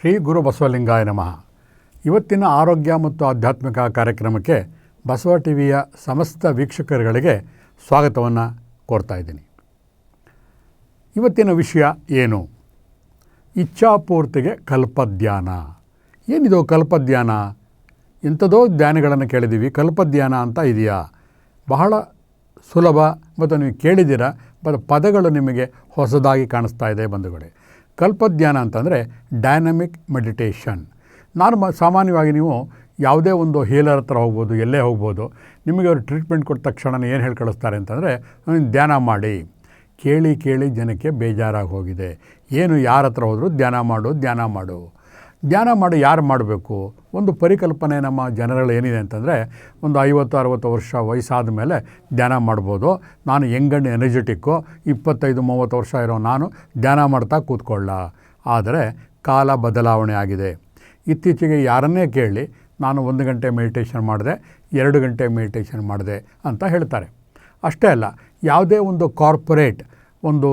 ಶ್ರೀ ಗುರು ಬಸವಲಿಂಗಾಯ ನಮಃ. ಇವತ್ತಿನ ಆರೋಗ್ಯ ಮತ್ತು ಆಧ್ಯಾತ್ಮಿಕ ಕಾರ್ಯಕ್ರಮಕ್ಕೆ ಬಸವ ಟಿವಿಯ ಸಮಸ್ತ ವೀಕ್ಷಕರುಗಳಿಗೆ ಸ್ವಾಗತವನ್ನು ಕೋರ್ತಾ ಇದ್ದೀನಿ. ಇವತ್ತಿನ ವಿಷಯ ಏನು? ಇಚ್ಛಾಪೂರ್ತಿಗೆ ಕಲ್ಪಧ್ಯಾನ. ಏನಿದು ಕಲ್ಪಧ್ಯಾನ? ಎಂಥದೋ ಧ್ಯಾನಗಳನ್ನು ಕೇಳಿದ್ದೀವಿ ಕಲ್ಪಧ್ಯಾನ ಅಂತ ಇದೆಯಾ? ಬಹಳ ಸುಲಭ, ಮತ್ತು ನೀವು ಕೇಳಿದ್ದೀರ ಬಟ್ ಪದಗಳು ನಿಮಗೆ ಹೊಸದಾಗಿ ಕಾಣಿಸ್ತಾ ಇದೆ ಬಂಧುಗಳೇ. ಕಲ್ಪಧ್ಯಾನ ಅಂತಂದರೆ ಡೈನಮಿಕ್ ಮೆಡಿಟೇಷನ್. ನಾರ್ಮ, ಸಾಮಾನ್ಯವಾಗಿ ನೀವು ಯಾವುದೇ ಒಂದು ಹೇಲರ್ ಹತ್ರ ಹೋಗ್ಬೋದು, ಎಲ್ಲೇ ಹೋಗ್ಬೋದು, ನಿಮಗೆ ಅವರು ಟ್ರೀಟ್ಮೆಂಟ್ ಕೊಟ್ಟ ತಕ್ಷಣ ಏನು ಹೇಳಿ ಕಳಿಸ್ತಾರೆ ಅಂತಂದರೆ "ನೀವು ಧ್ಯಾನ ಮಾಡಿ. ಕೇಳಿ ಕೇಳಿ ಜನಕ್ಕೆ ಬೇಜಾರಾಗಿ ಹೋಗಿದೆ. ಏನು ಯಾರ ಹತ್ರ ಹೋದರೂ ಧ್ಯಾನ ಮಾಡು ಧ್ಯಾನ ಮಾಡು. ಧ್ಯಾನ ಮಾಡಿ ಯಾರು ಮಾಡಬೇಕು? ಒಂದು ಪರಿಕಲ್ಪನೆ ನಮ್ಮ ಜನರಲ್ಲಿ ಏನಿದೆ ಅಂತಂದರೆ, ಒಂದು ಐವತ್ತು, ಅರವತ್ತು ವರ್ಷ ವಯಸ್ಸಾದ ಮೇಲೆ ಧ್ಯಾನ ಮಾಡ್ಬೋದು. ನಾನು ಯಂಗಂಡ್ ಎನರ್ಜೆಟಿಕ್ಕು ಇಪ್ಪತ್ತೈದು, ಮೂವತ್ತು ವರ್ಷ ಇರೋ ನಾನು ಧ್ಯಾನ ಮಾಡ್ತಾ ಕೂತ್ಕೊಳ್ಳ. ಆದರೆ ಕಾಲ ಬದಲಾವಣೆ ಆಗಿದೆ. ಇತ್ತೀಚೆಗೆ ಯಾರನ್ನೇ ಕೇಳಿ, ನಾನು ಒಂದು ಗಂಟೆ ಮೆಡಿಟೇಷನ್ ಮಾಡಿದೆ, ಎರಡು ಗಂಟೆ ಮೆಡಿಟೇಷನ್ ಮಾಡಿದೆ ಅಂತ ಹೇಳ್ತಾರೆ. ಅಷ್ಟೇ ಅಲ್ಲ, ಯಾವುದೇ ಒಂದು ಕಾರ್ಪೊರೇಟ್ ಒಂದು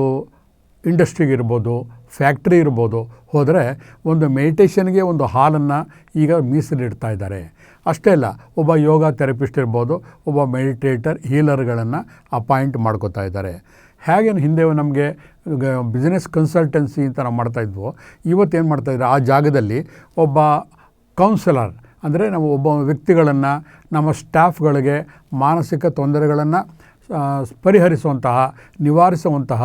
ಇಂಡಸ್ಟ್ರಿಗೆ ಇರ್ಬೋದು ಫ್ಯಾಕ್ಟ್ರಿ ಇರ್ಬೋದು, ಹೋದರೆ ಒಂದು ಮೆಡಿಟೇಷನ್ಗೆ ಒಂದು ಹಾಲನ್ನು ಈಗ ಮೀಸಲಿಡ್ತಾ ಇದ್ದಾರೆ. ಅಷ್ಟೇ ಅಲ್ಲ, ಒಬ್ಬ ಯೋಗ ಥೆರಪಿಸ್ಟ್ ಇರ್ಬೋದು, ಒಬ್ಬ ಮೆಡಿಟೇಟರ್, ಹೀಲರ್ಗಳನ್ನು ಅಪಾಯಿಂಟ್ ಮಾಡ್ಕೋತಾ ಇದ್ದಾರೆ. ಹೇಗೆ ಹಿಂದೆ ನಮಗೆ ಬಿಸ್ನೆಸ್ ಕನ್ಸಲ್ಟೆನ್ಸಿ ಅಂತ ನಾವು ಮಾಡ್ತಾಯಿದ್ವು ಇವತ್ತೇನು ಮಾಡ್ತಾಯಿದ್ದಾರೆ ಆ ಜಾಗದಲ್ಲಿ ಒಬ್ಬ ಕೌನ್ಸಿಲರ್, ಅಂದರೆ ನಾವು ಒಬ್ಬ ವ್ಯಕ್ತಿಗಳನ್ನು, ನಮ್ಮ ಸ್ಟಾಫ್ಗಳಿಗೆ ಮಾನಸಿಕ ತೊಂದರೆಗಳನ್ನು ಪರಿಹರಿಸುವಂತಹ, ನಿವಾರಿಸುವಂತಹ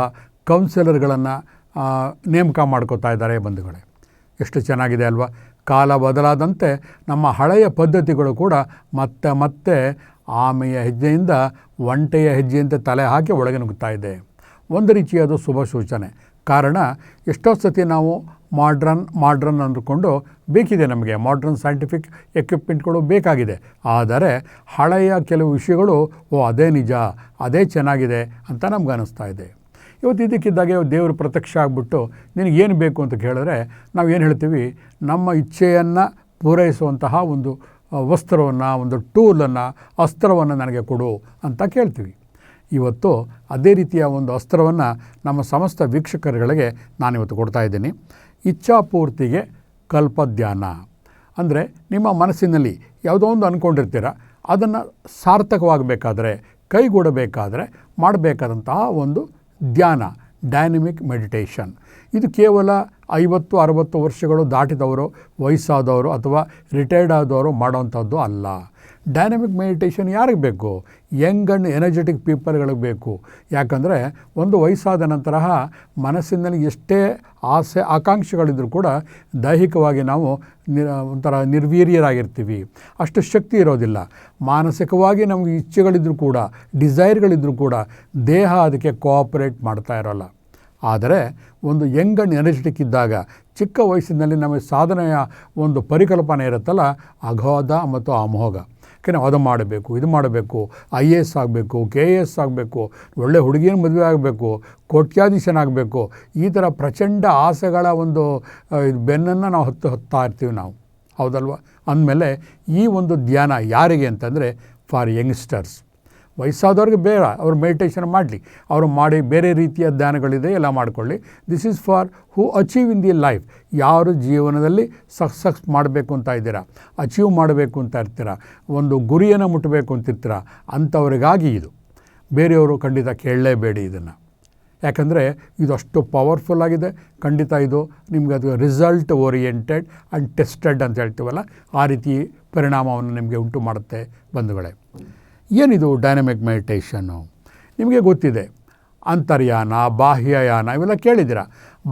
ಕೌನ್ಸಿಲರ್ಗಳನ್ನು ನೇಮಕ ಮಾಡ್ಕೋತಾ ಇದ್ದಾರೆ ಬಂಧುಗಳೇ. ಎಷ್ಟು ಚೆನ್ನಾಗಿದೆ ಅಲ್ವಾ? ಕಾಲ ಬದಲಾದಂತೆ ನಮ್ಮ ಹಳೆಯ ಪದ್ಧತಿಗಳು ಕೂಡ ಮತ್ತೆ ಮತ್ತೆ ಆಮೆಯ ಹೆಜ್ಜೆಯಿಂದ ಒಂಟೆಯ ಹೆಜ್ಜೆಯಂತೆ ತಲೆ ಹಾಕಿ ಒಳಗೆ ನುಗ್ತಾ ಇದೆ. ಒಂದು ರೀತಿಯಾದ ಶುಭ ಸೂಚನೆ. ಕಾರಣ, ಎಷ್ಟೋ ಸತಿ ನಾವು ಮಾಡ್ರನ್ ಮಾಡ್ರನ್ ಅಂದುಕೊಂಡು ಬೇಕಿದೆ ನಮಗೆ. ಮಾಡ್ರನ್ ಸೈಂಟಿಫಿಕ್ ಎಕ್ವಿಪ್ಮೆಂಟ್ಗಳು ಬೇಕಾಗಿದೆ. ಆದರೆ, ಹಳೆಯ ಕೆಲವು ವಿಷಯಗಳು, ಓ, ಅದೇ ನಿಜ, ಅದೇ ಚೆನ್ನಾಗಿದೆ ಅಂತ ನಮ್ಗೆ ಅನ್ನಿಸ್ತಾ ಇದೆ. ಇವತ್ತು ಇದಕ್ಕಿದ್ದಾಗೆ ದೇವರು ಪ್ರತ್ಯಕ್ಷ ಆಗಿಬಿಟ್ಟು ನಿನಗೇನು ಬೇಕು ಅಂತ ಕೇಳಿದ್ರೆ ನಾವು ಏನು ಹೇಳ್ತೀವಿ? ನಮ್ಮ ಇಚ್ಛೆಯನ್ನು ಪೂರೈಸುವಂತಹ ಒಂದು ವಸ್ತ್ರವನ್ನು, ಒಂದು ಟೂಲನ್ನು, ಅಸ್ತ್ರವನ್ನು ನನಗೆ ಕೊಡು ಅಂತ ಕೇಳ್ತೀವಿ. ಇವತ್ತು ಅದೇ ರೀತಿಯ ಒಂದು ಅಸ್ತ್ರವನ್ನು ನಮ್ಮ ಸಮಸ್ತ ವೀಕ್ಷಕರುಗಳಿಗೆ ನಾನಿವತ್ತು ಕೊಡ್ತಾ ಇದ್ದೀನಿ. ಇಚ್ಛಾಪೂರ್ತಿಗೆ ಕಲ್ಪಧ್ಯಾನ. ಅಂದರೆ ನಿಮ್ಮ ಮನಸ್ಸಿನಲ್ಲಿ ಯಾವುದೋ ಒಂದು ಅಂದ್ಕೊಂಡಿರ್ತೀರ ಅದನ್ನು ಸಾರ್ಥಕವಾಗಬೇಕಾದ್ರೆ, ಕೈಗೂಡಬೇಕಾದರೆ, ಮಾಡಬೇಕಾದಂತಹ ಒಂದು ಧ್ಯಾನ ಡೈನಮಿಕ್ ಮೆಡಿಟೇಷನ್ ಇದು ಕೇವಲ ಐವತ್ತು, ಅರವತ್ತು ವರ್ಷಗಳು ದಾಟಿದವರು, ವಯಸ್ಸಾದವರು ಅಥವಾ ರಿಟೈರ್ಡ್ ಆದವರು ಮಾಡೋವಂಥದ್ದು ಅಲ್ಲ. ಡೈನಮಿಕ್ ಮೆಡಿಟೇಷನ್ ಯಾರಿಗೆ ಬೇಕು? ಯಂಗ್ ಆ್ಯಂಡ್ ಎನರ್ಜೆಟಿಕ್ ಪೀಪಲ್ಗಳಿಗೆ ಬೇಕು. ಯಾಕಂದರೆ ಒಂದು ವಯಸ್ಸಾದ ನಂತರ ಮನಸ್ಸಿನಲ್ಲಿ ಎಷ್ಟೇ ಆಸೆ ಆಕಾಂಕ್ಷೆಗಳಿದ್ದರೂ ಕೂಡ ದೈಹಿಕವಾಗಿ ನಾವು ನಿ ಒಂಥರ ನಿರ್ವೀರ್ಯರಾಗಿರ್ತೀವಿ. ಅಷ್ಟು ಶಕ್ತಿ ಇರೋದಿಲ್ಲ. ಮಾನಸಿಕವಾಗಿ ನಮಗೆ ಇಚ್ಛೆಗಳಿದ್ದರೂ ಕೂಡ ಡಿಸೈರ್ಗಳಿದ್ದರೂ ಕೂಡ ದೇಹ ಅದಕ್ಕೆ ಕೋಆಪರೇಟ್ ಮಾಡ್ತಾ ಇರೋಲ್ಲ. ಆದರೆ ಒಂದು ಯಂಗ್ ಆ್ಯಂಡ್ ಎನರ್ಜೆಟಿಕ್ ಇದ್ದಾಗ, ಚಿಕ್ಕ ವಯಸ್ಸಿನಲ್ಲಿ ನಮಗೆ ಸಾಧನೆಯ ಒಂದು ಪರಿಕಲ್ಪನೆ ಇರುತ್ತಲ್ಲ ಅಘೋಧ ಮತ್ತು ಅಮೋಘ. ನಾವು ಅದು ಮಾಡಬೇಕು, ಇದು ಮಾಡಬೇಕು, ಐ ಎ ಎಸ್ ಆಗಬೇಕು, ಕೆ ಎ ಎಸ್ ಆಗಬೇಕು, ಒಳ್ಳೆ ಹುಡುಗಿಯನ್ನು ಮದುವೆ ಆಗಬೇಕು ಕೋಟ್ಯಾಧೀಶನಾಗಬೇಕು ಈ ಥರ ಪ್ರಚಂಡ ಆಸೆಗಳ ಒಂದು ಬೆನ್ನನ್ನು ನಾವು ಹತ್ತು ಹತ್ತಾ ಇರ್ತೀವಿ ನಾವು. ಹೌದಲ್ವ? ಅಂದಮೇಲೆ ಈ ಒಂದು ಧ್ಯಾನ ಯಾರಿಗೆ ಅಂತಂದರೆ, ಫಾರ್ ಯಂಗ್ಸ್ಟರ್ಸ್. ವಯಸ್ಸಾದವ್ರಿಗೆ ಬೇಡ, ಅವರು ಮೆಡಿಟೇಷನ್ ಮಾಡಲಿ. ಅವರು ಮಾಡಿ ಬೇರೆ ರೀತಿಯ ಧ್ಯಾನಗಳಿದೆ, ಎಲ್ಲ ಮಾಡಿಕೊಳ್ಳಿ. This is for who achieve in the life ಯಾರು ಜೀವನದಲ್ಲಿ ಸಕ್ಸಸ್ ಮಾಡಬೇಕು ಅಂತ ಇದ್ದೀರಾ? ಅಚೀವ್ ಮಾಡಬೇಕು ಅಂತ ಇರ್ತೀರ? ಒಂದು ಗುರಿಯನ್ನು ಮುಟ್ಟಬೇಕು ಅಂತಿರ್ತೀರ ಅಂಥವರಿಗಾಗಿ ಇದು. ಬೇರೆಯವರು ಖಂಡಿತ ಕೇಳಲೇಬೇಡಿ ಇದನ್ನು. ಯಾಕಂದರೆ ಇದು ಅಷ್ಟು ಪವರ್ಫುಲ್ ಆಗಿದೆ. ಖಂಡಿತ ಇದು ನಿಮಗೆ ಅದು ರಿಸಲ್ಟ್ ಓರಿಯೆಂಟೆಡ್ ಆ್ಯಂಡ್ ಟೆಸ್ಟೆಡ್ ಅಂತ ಹೇಳ್ತೀವಲ್ಲ, ಆ ರೀತಿ ಪರಿಣಾಮವನ್ನು ನಿಮಗೆ ಉಂಟು ಮಾಡುತ್ತೆ ಬಂಧುಗಳೇ. ಏನಿದು ಡೈನಮಿಕ್ ಮೆಡಿಟೇಷನ್ನು ನಿಮಗೆ ಗೊತ್ತಿದೆ. ಅಂತರ್ಯಾನ, ಬಾಹ್ಯಯಾನ ಇವೆಲ್ಲ ಕೇಳಿದ್ದೀರ?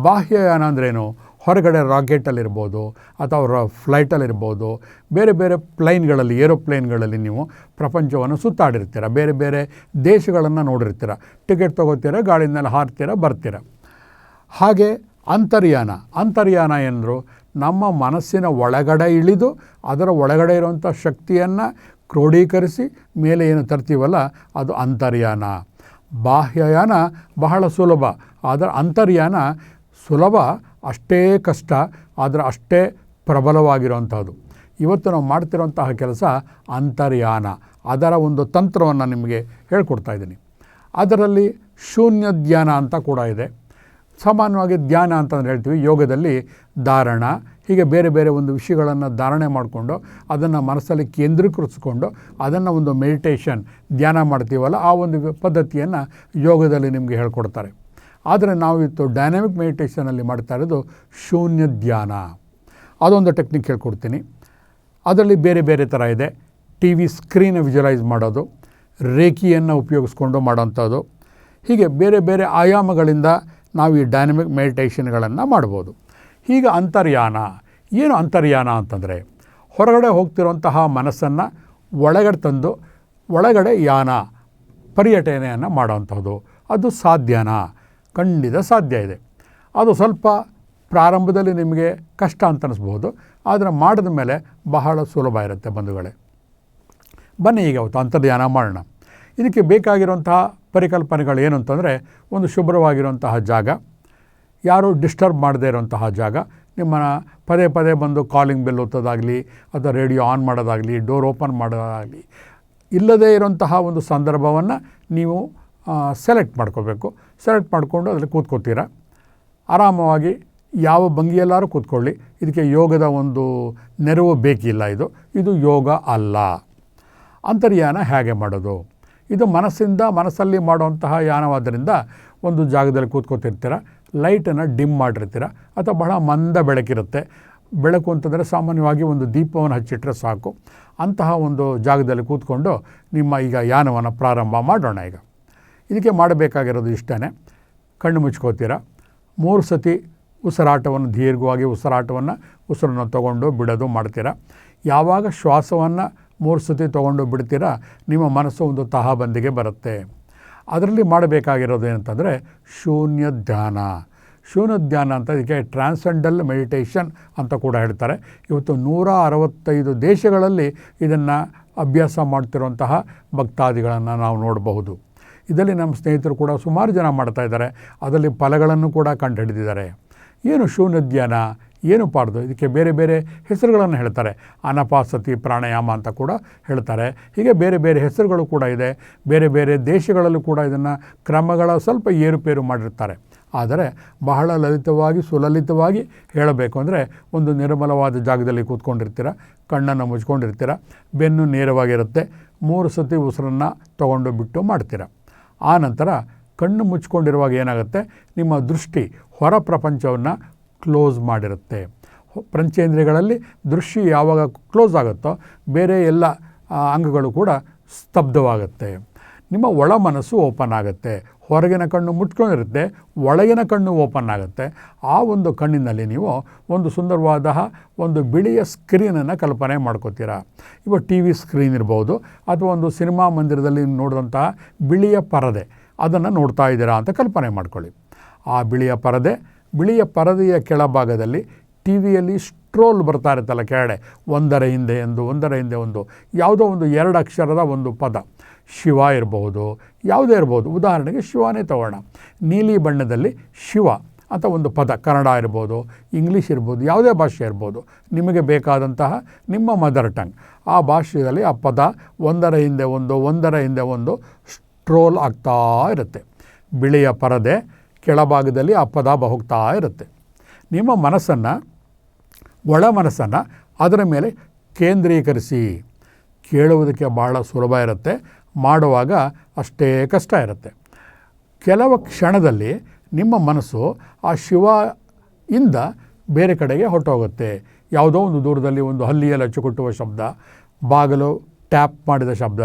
ಬಾಹ್ಯಯಾನ ಅಂದ್ರೇನು? ಹೊರಗಡೆ ರಾಕೆಟಲ್ಲಿರ್ಬೋದು ಅಥವಾ ಫ್ಲೈಟಲ್ಲಿರ್ಬೋದು ಬೇರೆ ಬೇರೆ ಪ್ಲೈನ್ಗಳಲ್ಲಿ ಏರೋಪ್ಲೇನ್ಗಳಲ್ಲಿ ನೀವು ಪ್ರಪಂಚವನ್ನು ಸುತ್ತಾಡಿರ್ತೀರ? ಬೇರೆ ಬೇರೆ ದೇಶಗಳನ್ನು ನೋಡಿರ್ತೀರ? ಟಿಕೆಟ್ ತೊಗೋತೀರ, ಗಾಡಿನ ಮೇಲೆ ಹಾರ್ತೀರ, ಬರ್ತೀರ? ಹಾಗೆ ಅಂತರ್ಯಾನ. ಅಂತರ್ಯಾನ ಎಂದರು ನಮ್ಮ ಮನಸ್ಸಿನ ಒಳಗಡೆ ಇಳಿದು, ಅದರ ಒಳಗಡೆ ಇರುವಂಥ ಶಕ್ತಿಯನ್ನು ಕ್ರೋಢೀಕರಿಸಿ ಮೇಲೆ ಏನು ತರ್ತೀವಲ್ಲ, ಅದು ಅಂತರ್ಯಾನ. ಬಾಹ್ಯಯಾನ ಬಹಳ ಸುಲಭ, ಆದರೆ ಅಂತರ್ಯಾನ ಸುಲಭ ಅಷ್ಟೇ ಕಷ್ಟ, ಆದರೆ ಅಷ್ಟೇ ಪ್ರಬಲವಾಗಿರುವಂಥದ್ದು ಇವತ್ತು ನಾವು ಮಾಡ್ತಿರುವಂತಹ ಕೆಲಸ ಅಂತರ್ಯಾನ. ಅದರ ಒಂದು ತಂತ್ರವನ್ನು ನಿಮಗೆ ಹೇಳ್ಕೊಡ್ತಾ ಇದ್ದೀನಿ. ಅದರಲ್ಲಿ ಶೂನ್ಯ ಧ್ಯಾನ ಅಂತ ಕೂಡ ಇದೆ. ಸಾಮಾನ್ಯವಾಗಿ ಧ್ಯಾನ ಅಂತಂದ್ರೆ ಹೇಳ್ತೀವಿ, ಯೋಗದಲ್ಲಿ ಧಾರಣ ಹೀಗೆ ಬೇರೆ ಬೇರೆ ಒಂದು ವಿಷಯಗಳನ್ನು ಧಾರಣೆ ಮಾಡಿಕೊಂಡು ಅದನ್ನು ಮನಸ್ಸಲ್ಲಿ ಕೇಂದ್ರೀಕರಿಸಿಕೊಂಡು ಅದನ್ನು ಒಂದು ಮೆಡಿಟೇಷನ್ ಧ್ಯಾನ ಮಾಡ್ತೀವಲ್ಲ, ಆ ಒಂದು ಪದ್ಧತಿಯನ್ನು ಯೋಗದಲ್ಲಿ ನಿಮಗೆ ಹೇಳ್ಕೊಡ್ತಾರೆ. ಆದರೆ ನಾವಿತ್ತು ಡೈನಾಮಿಕ್ ಮೆಡಿಟೇಷನಲ್ಲಿ ಮಾಡ್ತಾ ಇರೋದು ಶೂನ್ಯ ಧ್ಯಾನ. ಅದೊಂದು ಟೆಕ್ನಿಕ್ ಹೇಳ್ಕೊಡ್ತೀನಿ. ಅದರಲ್ಲಿ ಬೇರೆ ಬೇರೆ ಥರ ಇದೆ. ಟಿ ವಿ ಸ್ಕ್ರೀನ್ ವಿಜುವಲೈಸ್ ಮಾಡೋದು, ರೇಖಿಯನ್ನು ಉಪಯೋಗಿಸ್ಕೊಂಡು ಮಾಡೋಂಥದ್ದು. ಹೀಗೆ ಬೇರೆ ಬೇರೆ ಆಯಾಮಗಳಿಂದ ನಾವು ಈ ಡೈನಮಿಕ್ ಮೆಡಿಟೇಷನ್ಗಳನ್ನು ಮಾಡ್ಬೋದು. ಹೀಗೆ ಅಂತರ್ಯಾನ. ಏನು ಅಂತರ್ಯಾನ ಅಂತಂದರೆ ಹೊರಗಡೆ ಹೋಗ್ತಿರುವಂತಹ ಮನಸ್ಸನ್ನು ಒಳಗಡೆ ತಂದು ಒಳಗಡೆ ಯಾನ, ಪರ್ಯಟನೆಯನ್ನು ಮಾಡೋವಂಥದ್ದು ಅದು ಸಾಧ್ಯನಾ. ಖಂಡಿತ ಸಾಧ್ಯ ಇದೆ. ಅದು ಸ್ವಲ್ಪ ಪ್ರಾರಂಭದಲ್ಲಿ ನಿಮಗೆ ಕಷ್ಟ ಅಂತ ಅನಿಸ್ಬೋದು. ಆದರೆ ಮಾಡಿದ ಮೇಲೆ ಬಹಳ ಸುಲಭ ಇರುತ್ತೆ ಬಂಧುಗಳೇ. ಬನ್ನಿ ಈಗ ಅವತ್ತು ಅಂತರ್ಧ್ಯಾನ ಮಾಡೋಣ. ಇದಕ್ಕೆ ಬೇಕಾಗಿರುವಂತಹ ಪರಿಕಲ್ಪನೆಗಳು ಏನು ಅಂತಂದರೆ ಒಂದು ಶುಭ್ರವಾಗಿರುವಂತಹ ಜಾಗ. ಯಾರೂ ಡಿಸ್ಟರ್ಬ್ ಮಾಡದೇ ಇರುವಂತಹ ಜಾಗ. ನಿಮ್ಮನ್ನು ಪದೇ ಪದೇ ಬಂದು ಕಾಲಿಂಗ್ ಬೆಲ್ ಒತ್ತೋದಾಗಲಿ, ಅಥವಾ ರೇಡಿಯೋ ಆನ್ ಮಾಡೋದಾಗಲಿ, ಡೋರ್ ಓಪನ್ ಮಾಡೋದಾಗಲಿ, ಇಲ್ಲದೇ ಇರುವಂತಹ ಒಂದು ಸಂದರ್ಭವನ್ನು ನೀವು ಸೆಲೆಕ್ಟ್ ಮಾಡ್ಕೋಬೇಕು. ಸೆಲೆಕ್ಟ್ ಮಾಡಿಕೊಂಡು ಅದರಲ್ಲಿ ಕೂತ್ಕೋತೀರ? ಆರಾಮವಾಗಿ ಯಾವ ಭಂಗಿಯಲ್ಲಾದ್ರೂ ಕೂತ್ಕೊಳ್ಳಿ. ಇದಕ್ಕೆ ಯೋಗದ ಒಂದು ನೆರವು ಬೇಕಿಲ್ಲ ಇದು. ಇದು ಯೋಗ ಅಲ್ಲ. ಅಂತರ್ಯಾನ ಹೇಗೆ ಮಾಡೋದು? ಇದು ಮನಸ್ಸಿಂದ ಮನಸ್ಸಲ್ಲಿ ಮಾಡುವಂತಹ ಯಾನವಾದ್ದರಿಂದ ಒಂದು ಜಾಗದಲ್ಲಿ ಕೂತ್ಕೋತಿರ್ತೀರ? ಲೈಟನ್ನು ಡಿಮ್ ಮಾಡಿರ್ತೀರ ಅಥವಾ ಬಹಳ ಮಂದ ಬೆಳಕಿರುತ್ತೆ. ಬೆಳಕು ಅಂತಂದರೆ ಸಾಮಾನ್ಯವಾಗಿ ಒಂದು ದೀಪವನ್ನು ಹಚ್ಚಿಟ್ರೆ ಸಾಕು. ಅಂತಹ ಒಂದು ಜಾಗದಲ್ಲಿ ಕೂತ್ಕೊಂಡು ನಿಮ್ಮ ಈಗ ಯಾನವನ್ನು ಪ್ರಾರಂಭ ಮಾಡೋಣ ಈಗ. ಇದಕ್ಕೆ ಮಾಡಬೇಕಾಗಿರೋದು ಇಷ್ಟೇ ಕಣ್ಣು ಮುಚ್ಕೋತೀರ. ಮೂರು ಸತಿ ಉಸಿರಾಟವನ್ನು, ದೀರ್ಘವಾಗಿ ಉಸಿರಾಟವನ್ನು ಉಸಿರನ್ನು ತಗೊಂಡು ಬಿಡೋದು ಮಾಡ್ತೀರ. ಯಾವಾಗ ಶ್ವಾಸವನ್ನು ಮೂರು ಸತಿ ತೊಗೊಂಡು ಬಿಡ್ತೀರಾ, ನಿಮ್ಮ ಮನಸ್ಸು ಒಂದು ತಹಬಂದಿಗೆ ಬರುತ್ತೆ. ಅದರಲ್ಲಿ ಮಾಡಬೇಕಾಗಿರೋದು ಏನಂತಂದರೆ ಶೂನ್ಯ ಧ್ಯಾನ. ಶೂನ್ಯ ಧ್ಯಾನ ಅಂತ ಇದಕ್ಕೆ ಟ್ರಾನ್ಸೆಂಡಲ್ ಮೆಡಿಟೇಷನ್ ಅಂತ ಕೂಡ ಹೇಳ್ತಾರೆ. ಇವತ್ತು ನೂರ ಅರವತ್ತೈದು ದೇಶಗಳಲ್ಲಿ ಇದನ್ನು ಅಭ್ಯಾಸ ಮಾಡ್ತಿರುವಂತಹ ಭಕ್ತಾದಿಗಳನ್ನು ನಾವು ನೋಡಬಹುದು. ಇದರಲ್ಲಿ ನಮ್ಮ ಸ್ನೇಹಿತರು ಕೂಡ ಸುಮಾರು ಜನ ಮಾಡ್ತಾ ಇದ್ದಾರೆ. ಅದರಲ್ಲಿ ಫಲಗಳನ್ನು ಕೂಡ ಕಂಡುಹಿಡಿದಿದ್ದಾರೆ ಏನು ಶೂನ್ಯ ಧ್ಯಾನ? ಏನು ಪಾರ್ದು ಇದಕ್ಕೆ ಬೇರೆ ಬೇರೆ ಹೆಸರುಗಳನ್ನು ಹೇಳ್ತಾರೆ. ಅನಪಾಸತಿ ಪ್ರಾಣಾಯಾಮ ಅಂತ ಕೂಡ ಹೇಳ್ತಾರೆ. ಹೀಗೆ ಬೇರೆ ಬೇರೆ ಹೆಸರುಗಳು ಕೂಡ ಇದೆ. ಬೇರೆ ಬೇರೆ ದೇಶಗಳಲ್ಲೂ ಕೂಡ ಇದನ್ನು ಕ್ರಮಗಳ ಸ್ವಲ್ಪ ಏರುಪೇರು ಮಾಡಿರ್ತಾರೆ. ಆದರೆ ಬಹಳ ಲಲಿತವಾಗಿ, ಸುಲಲಿತವಾಗಿ ಹೇಳಬೇಕು ಅಂದರೆ ಒಂದು ನಿರ್ಮಲವಾದ ಜಾಗದಲ್ಲಿ ಕೂತ್ಕೊಂಡಿರ್ತೀರ, ಕಣ್ಣನ್ನು ಮುಚ್ಕೊಂಡಿರ್ತೀರ, ಬೆನ್ನು ನೇರವಾಗಿರುತ್ತೆ, ಮೂರು ಸತಿ ಉಸಿರನ್ನು ತಗೊಂಡು ಬಿಟ್ಟು ಮಾಡ್ತೀರ. ಆ ನಂತರ ಕಣ್ಣು ಮುಚ್ಕೊಂಡಿರುವಾಗ ಏನಾಗುತ್ತೆ? ನಿಮ್ಮ ದೃಷ್ಟಿ ಹೊರ ಪ್ರಪಂಚವನ್ನು ಕ್ಲೋಸ್ ಮಾಡಿರುತ್ತೆ. ಪಂಚೇಂದ್ರಿಯಗಳಲ್ಲಿ ದೃಷ್ಟಿ ಯಾವಾಗ ಕ್ಲೋಸ್ ಆಗುತ್ತೋ ಬೇರೆ ಎಲ್ಲ ಅಂಗಗಳು ಕೂಡ ಸ್ತಬ್ಧವಾಗುತ್ತೆ. ನಿಮ್ಮ ಒಳ ಮನಸ್ಸು ಓಪನ್ ಆಗುತ್ತೆ. ಹೊರಗಿನ ಕಣ್ಣು ಮುಟ್ಕೊಂಡಿರುತ್ತೆ, ಒಳಗಿನ ಕಣ್ಣು ಓಪನ್ ಆಗುತ್ತೆ. ಆ ಒಂದು ಕಣ್ಣಿನಲ್ಲಿ ನೀವು ಒಂದು ಸುಂದರವಾದ ಒಂದು ಬಿಳಿಯ ಸ್ಕ್ರೀನನ್ನು ಕಲ್ಪನೆ ಮಾಡ್ಕೋತೀರಾ. ಇವಾಗ ಟಿ ವಿ ಸ್ಕ್ರೀನ್ ಇರ್ಬೋದು, ಅಥವಾ ಒಂದು ಸಿನಿಮಾ ಮಂದಿರದಲ್ಲಿ ನೋಡಿದಂತಹ ಬಿಳಿಯ ಪರದೆ, ಅದನ್ನು ನೋಡ್ತಾ ಇದ್ದೀರಾ ಅಂತ ಕಲ್ಪನೆ ಮಾಡ್ಕೊಳ್ಳಿ. ಆ ಬಿಳಿಯ ಪರದೆ ಬಿಳಿಯ ಪರದೆಯ ಕೆಳಭಾಗದಲ್ಲಿ ಟಿ ವಿಯಲ್ಲಿ ಸ್ಟ್ರೋಲ್ ಬರ್ತಾ ಇರುತ್ತಲ್ಲ ಕೆಳಗಡೆ, ಒಂದರ ಹಿಂದೆ ಎಂದು ಒಂದರ ಹಿಂದೆ ಒಂದು, ಯಾವುದೋ ಒಂದು ಎರಡು ಅಕ್ಷರದ ಒಂದು ಪದ. ಶಿವ ಇರಬಹುದು, ಯಾವುದೇ ಇರ್ಬೋದು ಉದಾಹರಣೆಗೆ ಶಿವನೇ ತಗೋಣ. ನೀಲಿ ಬಣ್ಣದಲ್ಲಿ ಶಿವ ಅಂತ ಒಂದು ಪದ, ಕನ್ನಡ ಇರ್ಬೋದು, ಇಂಗ್ಲೀಷ್ ಇರ್ಬೋದು, ಯಾವುದೇ ಭಾಷೆ ಇರ್ಬೋದು. ನಿಮಗೆ ಬೇಕಾದಂತಹ ನಿಮ್ಮ ಮದರ್ ಟಂಗ್ ಆ ಭಾಷೆಯಲ್ಲಿ ಆ ಪದ ಒಂದರ ಹಿಂದೆ ಒಂದು, ಒಂದರ ಹಿಂದೆ ಒಂದು ಸ್ಟ್ರೋಲ್ ಆಗ್ತಾ ಇರುತ್ತೆ. ಬಿಳಿಯ ಪರದೆ ಕೆಳಭಾಗದಲ್ಲಿ ಆ ಪದ ಹೋಗ್ತಾ ಇರುತ್ತೆ. ನಿಮ್ಮ ಮನಸ್ಸನ್ನು, ಒಳ ಮನಸ್ಸನ್ನು ಅದರ ಮೇಲೆ ಕೇಂದ್ರೀಕರಿಸಿ. ಕೇಳುವುದಕ್ಕೆ ಭಾಳ ಸುಲಭ ಇರುತ್ತೆ, ಮಾಡುವಾಗ ಅಷ್ಟೇ ಕಷ್ಟ ಇರುತ್ತೆ. ಕೆಲವು ಕ್ಷಣದಲ್ಲಿ ನಿಮ್ಮ ಮನಸ್ಸು ಆ ಶಿವ ಇಂದ ಬೇರೆ ಕಡೆಗೆ ಹೊರಟೋಗುತ್ತೆ. ಯಾವುದೋ ಒಂದು ದೂರದಲ್ಲಿ ಒಂದು ಹಲ್ಲಿಯಲ್ಲಿ ಅಚ್ಚುಕಟ್ಟುವ ಶಬ್ದ, ಬಾಗಿಲು ಟ್ಯಾಪ್ ಮಾಡಿದ ಶಬ್ದ,